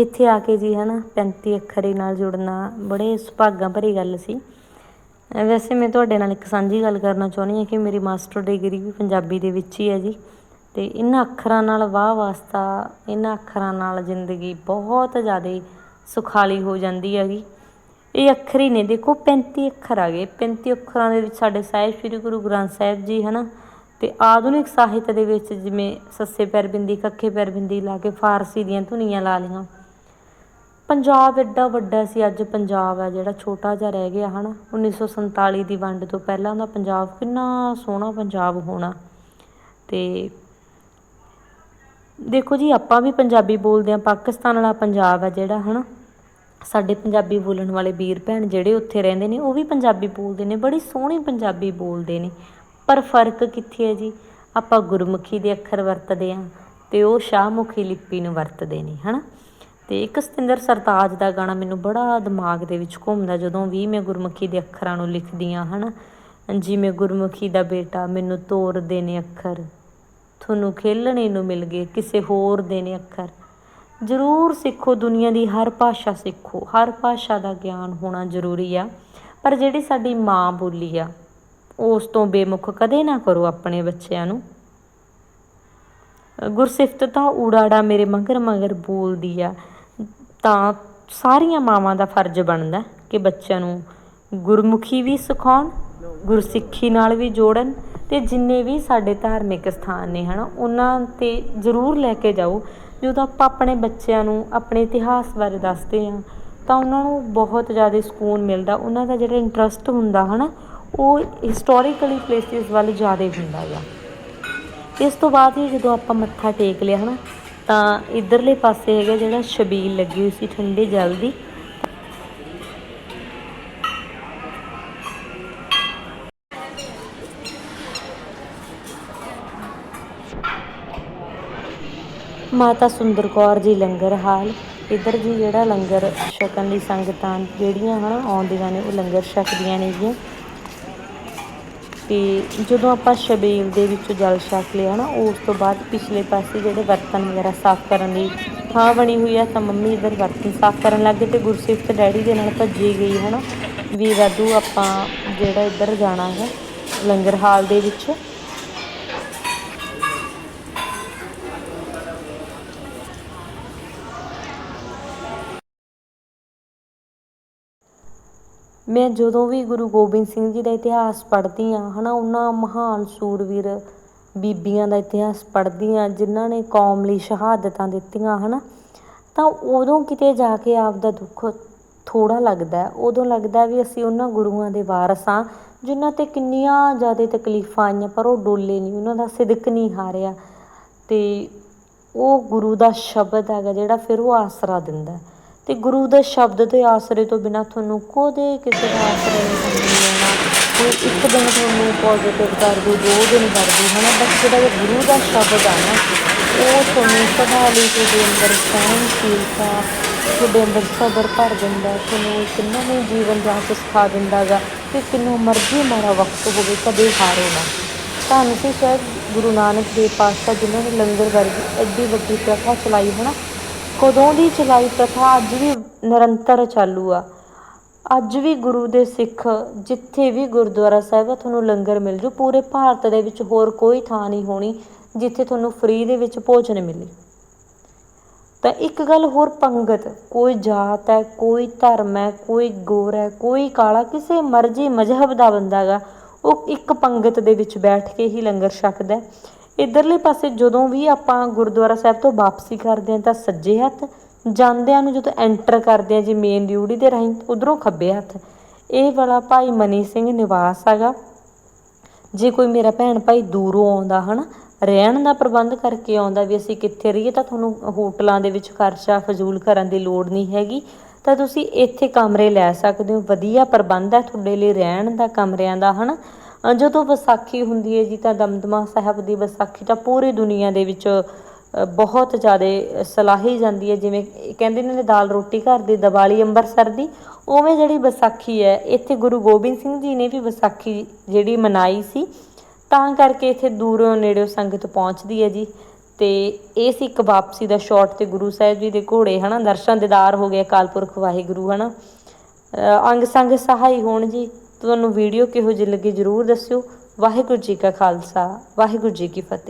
ਇੱਥੇ ਆ ਕੇ ਜੀ ਹਨਾ 35 ਅੱਖਰੇ ਨਾਲ ਜੁੜਨਾ ਬੜੇ ਸੁਭਾਗਾਂ ਭਰੀ ਗੱਲ ਸੀ। ਵੈਸੇ ਮੈਂ ਤੁਹਾਡੇ ਨਾਲ ਇੱਕ ਸਾਂਝੀ ਗੱਲ ਕਰਨਾ ਚਾਹੁੰਦੀ ਹਾਂ ਕਿ ਮੇਰੀ ਮਾਸਟਰ ਡਿਗਰੀ ਵੀ ਪੰਜਾਬੀ ਦੇ ਵਿੱਚ ਹੀ ਹੈ ਜੀ। ਤੇ ਇਹਨਾਂ ਅੱਖਰਾਂ ਨਾਲ ਵਾਹ ਵਾਸਤਾ ਇਹਨਾਂ ਅੱਖਰਾਂ ਨਾਲ ਜ਼ਿੰਦਗੀ ਬਹੁਤ ਜ਼ਿਆਦਾ ਸੁਖਾਲੀ ਹੋ ਜਾਂਦੀ ਹੈਗੀ। ਇਹ ਅੱਖਰ ਹੀ ਨੇ ਦੇਖੋ 35 ਅੱਖਰ ਆ ਗਏ। 35 ਅੱਖਰਾਂ ਦੇ ਵਿੱਚ ਸਾਡੇ ਸਾਹਿਬ ਸ੍ਰੀ ਗੁਰੂ ਗ੍ਰੰਥ ਸਾਹਿਬ ਜੀ ਹਨਾ ਤੇ ਆਧੁਨਿਕ ਸਾਹਿਤ ਦੇ ਵਿੱਚ ਜਿਵੇਂ ਸੱਸੇ ਪੈਰ ਬਿੰਦੀ ਕੱਖੇ ਪੈਰ ਬਿੰਦੀ ਲਾ ਕੇ ਫਾਰਸੀ ਦੀਆਂ ਧੁਨੀਆਂ ਲਾ ਲਈਆਂ। ਪੰਜਾਬ ਐਡਾ ਵੱਡਾ ਸੀ, ਅੱਜ ਪੰਜਾਬ ਹੈ ਜਿਹੜਾ ਛੋਟਾ ਜਿਹਾ ਰਹਿ ਗਿਆ ਹਨਾ। 1947 ਦੀ ਵੰਡ ਤੋਂ ਪਹਿਲਾਂ ਦਾ ਪੰਜਾਬ, ਕਿੰਨਾ ਸੋਹਣਾ ਪੰਜਾਬ ਹੋਣਾ। ਤੇ ਦੇਖੋ ਜੀ, ਆਪਾਂ ਵੀ ਪੰਜਾਬੀ ਬੋਲਦੇ ਆ ਪਾਕਿਸਤਾਨ ਵਾਲਾ ਪੰਜਾਬ ਹੈ ਜਿਹੜਾ ਹਨਾ। ਸਾਡੇ ਪੰਜਾਬੀ ਬੋਲਣ ਵਾਲੇ ਵੀਰ ਭੈਣ ਜਿਹੜੇ ਉੱਥੇ ਰਹਿੰਦੇ ਨੇ, ਉਹ ਵੀ ਪੰਜਾਬੀ ਬੋਲਦੇ ਨੇ, ਬੜੀ ਸੋਹਣੀ ਪੰਜਾਬੀ ਬੋਲਦੇ ਨੇ। ਪਰ ਫ਼ਰਕ ਕਿੱਥੇ ਹੈ ਜੀ? ਆਪਾਂ ਗੁਰਮੁਖੀ ਦੇ ਅੱਖਰ ਵਰਤਦੇ ਆ ਤੇ ਉਹ ਸ਼ਾਹਮੁਖੀ ਲਿਪੀ ਨੂੰ ਵਰਤਦੇ ਨੇ, ਹਨਾ। ਤੇ ਇੱਕ ਸਤਿੰਦਰ ਸਰਤਾਜ ਦਾ ਗਾਣਾ ਮੈਨੂੰ ਬੜਾ ਦਿਮਾਗ ਦੇ ਵਿੱਚ ਘੁੰਮਦਾ ਜਦੋਂ ਵੀ ਮੈਂ ਗੁਰਮੁਖੀ ਦੇ ਅੱਖਰਾਂ ਨੂੰ ਲਿਖਦੀ ਆ ਹਨਾ? ਜਿਵੇਂ ਗੁਰਮੁਖੀ ਦਾ ਬੇਟਾ, ਮੈਨੂੰ ਤੋਰਦੇ ਨੇ ਅੱਖਰ। ਤੁਹਾਨੂੰ ਖੇਲਣੇ ਨੂੰ ਮਿਲ ਗਏ, ਕਿਸੇ ਹੋਰ ਦੇ ਨੇ ਅੱਖਰ। ਜ਼ਰੂਰ ਸਿੱਖੋ, ਦੁਨੀਆ ਦੀ ਹਰ ਭਾਸ਼ਾ ਸਿੱਖੋ। ਹਰ ਭਾਸ਼ਾ ਦਾ ਗਿਆਨ ਹੋਣਾ ਜ਼ਰੂਰੀ ਆ। ਪਰ ਜਿਹੜੀ ਸਾਡੀ ਮਾਂ ਬੋਲੀ ਆ, ਉਸ ਤੋਂ ਬੇਮੁਖ ਕਦੇ ਨਾ ਕਰੋ ਆਪਣੇ ਬੱਚਿਆਂ ਨੂੰ। ਗੁਰਸਿਫਤ ਤਾਂ ਊੜਾੜਾ ਮੇਰੇ ਮਗਰ ਮਗਰ ਬੋਲਦੀ ਆ। ਤਾਂ ਸਾਰੀਆਂ ਮਾਵਾਂ ਦਾ ਫਰਜ਼ ਬਣਦਾ ਕਿ ਬੱਚਿਆਂ ਨੂੰ ਗੁਰਮੁਖੀ ਵੀ ਸਿਖਾਉਣ, ਗੁਰਸਿੱਖੀ ਨਾਲ ਵੀ ਜੋੜਨ ਤੇ ਜਿੰਨੇ ਵੀ ਸਾਡੇ ਧਾਰਮਿਕ ਸਥਾਨ ਨੇ ਹਨਾ, ਉਹਨਾਂ ਤੇ ਜ਼ਰੂਰ ਲੈ ਕੇ ਜਾਓ। ਜਦੋਂ ਆਪਾਂ ਆਪਣੇ ਬੱਚਿਆਂ ਨੂੰ ਆਪਣੇ ਇਤਿਹਾਸ ਬਾਰੇ ਦੱਸਦੇ ਹਾਂ, ਤਾਂ ਉਹਨਾਂ ਨੂੰ ਬਹੁਤ ਜ਼ਿਆਦਾ ਸਕੂਨ ਮਿਲਦਾ, ਉਹਨਾਂ ਦਾ ਜਿਹੜਾ ਇੰਟਰਸਟ ਹੁੰਦਾ ਹਨਾ, ਉਹ ਹਿਸਟੋਰੀਕਲੀ ਪਲੇਸਿਸ ਵੱਲ ਜ਼ਿਆਦਾ ਹੁੰਦਾ ਆ। ਇਸ ਤੋਂ ਬਾਅਦ ਹੀ ਜਦੋਂ ਆਪਾਂ ਮੱਥਾ ਟੇਕ ਲਿਆ ਹਨਾ ਤਾਂ ਇਧਰਲੇ ਪਾਸੇ ਹੈਗਾ ਜਿਹੜਾ ਛਬੀਲ ਲੱਗੀ ਹੋਈ ਸੀ ਠੰਡੇ ਜਲ ਦੀ। ਮਾਤਾ ਸੁੰਦਰ ਕੌਰ ਜੀ ਲੰਗਰ ਹਾਲ। ਇੱਧਰ ਜੀ ਜਿਹੜਾ ਲੰਗਰ ਛਕਣ ਲਈ ਸੰਗਤਾਂ ਜਿਹੜੀਆਂ ਹਨਾ, ਆਉਂਦੀਆਂ ਨੇ, ਉਹ ਲੰਗਰ ਛਕਦੀਆਂ ਨੇ ਨੇਗੀਆਂ ਤੇ ਜਦੋਂ ਆਪਾਂ ਸ਼ਬੀਲ ਦੇ ਵਿੱਚੋਂ ਜਲ ਛਕ ਲਿਆ ਨਾ, ਉਸ ਤੋਂ ਬਾਅਦ ਪਿਛਲੇ ਪਾਸੇ ਜਿਹੜੇ ਬਰਤਨ ਵਗੈਰਾ ਸਾਫ਼ ਕਰਨ ਦੀ ਥਾਂ ਬਣੀ ਹੋਈ ਆ, ਤਾਂ ਮੰਮੀ ਇੱਧਰ ਬਰਤਨ ਸਾਫ਼ ਕਰਨ ਲੱਗ ਗਏ ਤੇ ਗੁਰਸਿਫਤ ਡੈਡੀ ਦੇ ਨਾਲ ਭੱਜੀ ਗਈ, ਹਨਾ? ਵੀ ਵਾਧੂ ਆਪਾਂ ਜਿਹੜਾ ਇੱਧਰ ਜਾਣਾ ਹੈ, ਲੰਗਰ ਹਾਲ ਦੇ ਵਿੱਚ ਮੈਂ ਜਦੋਂ ਵੀ ਗੁਰੂ ਗੋਬਿੰਦ ਸਿੰਘ ਜੀ ਦਾ ਇਤਿਹਾਸ ਪੜ੍ਹਦੀ ਹਾਂ ਹੈ ਨਾ ਉਹਨਾਂ ਮਹਾਨ ਸੂਰਵੀਰ ਬੀਬੀਆਂ ਦਾ ਇਤਿਹਾਸ ਪੜ੍ਹਦੀ ਹਾਂ, ਜਿਨ੍ਹਾਂ ਨੇ ਕੌਮ ਲਈ ਸ਼ਹਾਦਤਾਂ ਦਿੱਤੀਆਂ ਹੈ ਨਾ ਤਾਂ ਉਦੋਂ ਕਿਤੇ ਜਾ ਕੇ ਆਪ ਦਾ ਦੁੱਖ ਥੋੜਾ ਲੱਗਦਾ ਉਦੋਂ ਲੱਗਦਾ ਵੀ ਅਸੀਂ ਉਹਨਾਂ ਗੁਰੂਆਂ ਦੇ ਵਾਰਸ ਹਾਂ, ਜਿਨ੍ਹਾਂ ਤੇ ਕਿੰਨੀਆਂ ਜ਼ਿਆਦਾ ਤਕਲੀਫਾਂ ਆਈਆਂ, ਪਰ ਉਹ ਡੋਲੇ ਨਹੀਂ, ਉਹਨਾਂ ਦਾ ਸਿਦਕ ਨਹੀਂ ਹਾਰਿਆ। ਤੇ ਉਹ ਗੁਰੂ ਦਾ ਸ਼ਬਦ ਹੈਗਾ ਜਿਹੜਾ ਫਿਰ ਉਹ ਆਸਰਾ ਦਿੰਦਾ ਤੇ ਗੁਰੂ ਦੇ ਸ਼ਬਦ ਦੇ ਆਸਰੇ ਤੋਂ ਬਿਨਾ ਤੁਹਾਨੂੰ ਕੋਦੇ ਕਿਸੇ ਦਾ ਆਸਰਾ ਨਹੀਂ ਮਿਲਣਾ ਕੋਈ ਇੱਕ ਦਿਨ ਤੁਹਾਨੂੰ ਪੋਜ਼ਿਟਿਵ ਕਰ ਦੂ ਦੋ ਦਿਨ ਕਰ ਦੂ ਹਨਾ? ਬਸ ਜਿਹੜਾ ਗੁਰੂ ਦਾ ਸ਼ਬਦ ਆ ਨਾ, ਉਹ ਤੁਹਾਨੂੰ ਸਦਾ ਲਈ ਤੁਹਾਡੇ ਅੰਦਰ ਸਹਿਣਸ਼ੀਲਤਾ, ਤੁਹਾਡੇ ਅੰਦਰ ਸਬਰ ਭਰ ਦਿੰਦਾ, ਤੁਹਾਨੂੰ ਇੱਕ ਨਵੇਂ ਜੀਵਨ ਦਾ ਸਿਖਾ ਦਿੰਦਾ ਗਾ ਕਿ ਕਿੰਨਾ ਮਰਜ਼ੀ ਮਾਰਾ ਵਕਤ ਹੋਵੇ, ਕਦੇ ਹਾਰੋ ਨਾ। ਤੁਹਾਨੂੰ ਸੀ ਸ਼ਾਇਦ ਗੁਰੂ ਨਾਨਕ ਦੇਵ ਪਾਤਸ਼ਾਹ ਜਿਨ੍ਹਾਂ ਨੇ ਲੰਗਰ ਵਰਗੀ ਐਡੀ ਵੱਡੀ ਪ੍ਰਥਾ ਚਲਾਈ ਹੈ ਨਾ ਕਦੋਂ ਦੀ ਚਲਾਈ ਪ੍ਰਥਾ ਅੱਜ ਵੀ ਨਿਰੰਤਰ ਚਾਲੂ ਆ। ਅੱਜ ਵੀ ਗੁਰੂ ਦੇ ਸਿੱਖ ਜਿੱਥੇ ਵੀ ਗੁਰਦੁਆਰਾ ਸਾਹਿਬ ਆ, ਤੁਹਾਨੂੰ ਲੰਗਰ ਮਿਲ ਜੂ। ਪੂਰੇ ਭਾਰਤ ਦੇ ਵਿੱਚ ਹੋਰ ਕੋਈ ਥਾਂ ਨਹੀਂ ਹੋਣੀ ਜਿੱਥੇ ਤੁਹਾਨੂੰ ਫ੍ਰੀ ਦੇ ਵਿੱਚ ਭੋਜਨ ਮਿਲੇ। ਤਾਂ ਇੱਕ ਗੱਲ ਹੋਰ ਪੰਗਤ, ਕੋਈ ਜਾਤ ਹੈ, ਕੋਈ ਧਰਮ ਹੈ, ਕੋਈ ਗੋਰ ਹੈ, ਕੋਈ ਕਾਲਾ, ਕਿਸੇ ਮਰਜ਼ੀ ਮਜ਼ਹਬ ਦਾ ਬੰਦਾ ਗਾ ਉਹ ਇੱਕ ਪੰਗਤ ਦੇ ਵਿੱਚ ਬੈਠ ਕੇ ਹੀ ਲੰਗਰ ਛਕਦਾ ਹੈ। ਇਧਰਲੇ ਪਾਸੇ ਜਦੋਂ ਵੀ ਆਪਾਂ ਗੁਰਦੁਆਰਾ ਸਾਹਿਬ ਤੋਂ ਵਾਪਸੀ ਕਰਦੇ ਹਾਂ ਤਾਂ ਸੱਜੇ ਹੱਥ ਜਾਂਦਿਆਂ ਨੂੰ ਜਦੋਂ ਐਂਟਰ ਕਰਦੇ ਹਾਂ ਜੀ ਮੇਨ ਡਿਊਟੀ ਦੇ ਰਾਹੀਂ ਉਧਰੋਂ ਖੱਬੇ ਹੱਥ। ਇਹ ਵਾਲਾ ਭਾਈ ਮਨੀ ਸਿੰਘ ਨਿਵਾਸ ਹੈਗਾ। ਜੇ ਕੋਈ ਮੇਰਾ ਭੈਣ ਭਾਈ ਦੂਰੋਂ ਆਉਂਦਾ ਹਨਾ ਰਹਿਣ ਦਾ ਪ੍ਰਬੰਧ ਕਰਕੇ ਆਉਂਦਾ ਵੀ ਅਸੀਂ ਕਿੱਥੇ ਰਹੀਏ ਤਾਂ ਤੁਹਾਨੂੰ ਹੋਟਲਾਂ ਦੇ ਵਿੱਚ ਖਰਚਾ ਫਜ਼ੂਲ ਕਰਨ ਦੀ ਲੋੜ ਨਹੀਂ ਹੈਗੀ। ਤਾਂ ਤੁਸੀਂ ਇੱਥੇ ਕਮਰੇ ਲੈ ਸਕਦੇ ਹੋ। ਵਧੀਆ ਪ੍ਰਬੰਧ ਹੈ ਤੁਹਾਡੇ ਲਈ ਰਹਿਣ ਦਾ ਕਮਰਿਆਂ ਦਾ ਹਨਾ। ਅ, ਜਦੋਂ ਵਿਸਾਖੀ ਹੁੰਦੀ ਹੈ ਜੀ ਤਾਂ ਦਮਦਮਾ ਸਾਹਿਬ ਦੀ ਵਿਸਾਖੀ ਤਾਂ ਪੂਰੀ ਦੁਨੀਆ ਦੇ ਵਿੱਚ ਬਹੁਤ ਜ਼ਿਆਦਾ ਸਲਾਹੀ ਜਾਂਦੀ ਹੈ। ਜਿਵੇਂ ਕਹਿੰਦੇ ਨੇ ਦਾਲ ਰੋਟੀ ਘਰ ਦੀ ਦੀਵਾਲੀ ਅੰਮ੍ਰਿਤਸਰ ਦੀ ਉਵੇਂ ਜਿਹੜੀ ਵਿਸਾਖੀ ਹੈ ਇੱਥੇ ਗੁਰੂ ਗੋਬਿੰਦ ਸਿੰਘ ਜੀ ਨੇ ਵੀ ਵਿਸਾਖੀ ਜਿਹੜੀ ਮਨਾਈ ਸੀ ਤਾਂ ਕਰਕੇ ਇੱਥੇ ਦੂਰੋਂ ਨੇੜਿਓਂ ਸੰਗਤ ਪਹੁੰਚਦੀ ਹੈ ਜੀ। ਤੇ ਇਹ ਸੀ ਇੱਕ ਵਾਪਸੀ ਦਾ ਸ਼ਾਟ ਤੇ ਗੁਰੂ ਸਾਹਿਬ ਜੀ ਦੇ ਘੋੜੇ ਹਨਾ ਦਰਸ਼ਨ ਦਿਦਾਰ ਹੋ ਗਏ ਅਕਾਲ ਪੁਰਖ ਵਾਹਿਗੁਰੂ ਹਨਾ। ਅ, ਅੰਗ ਸੰਗ ਸਹਾਈ ਹੋਣ ਜੀ। ਤੁਹਾਨੂੰ ਵੀਡੀਓ ਕਿਹੋ ਜਿਹੀ ਲੱਗੀ ਜਰੂਰ ਦੱਸਿਓ। ਵਾਹਿਗੁਰੂ ਜੀ ਕਾ ਖਾਲਸਾ, ਵਾਹਿਗੁਰੂ ਜੀ ਕੀ ਫਤਿਹ।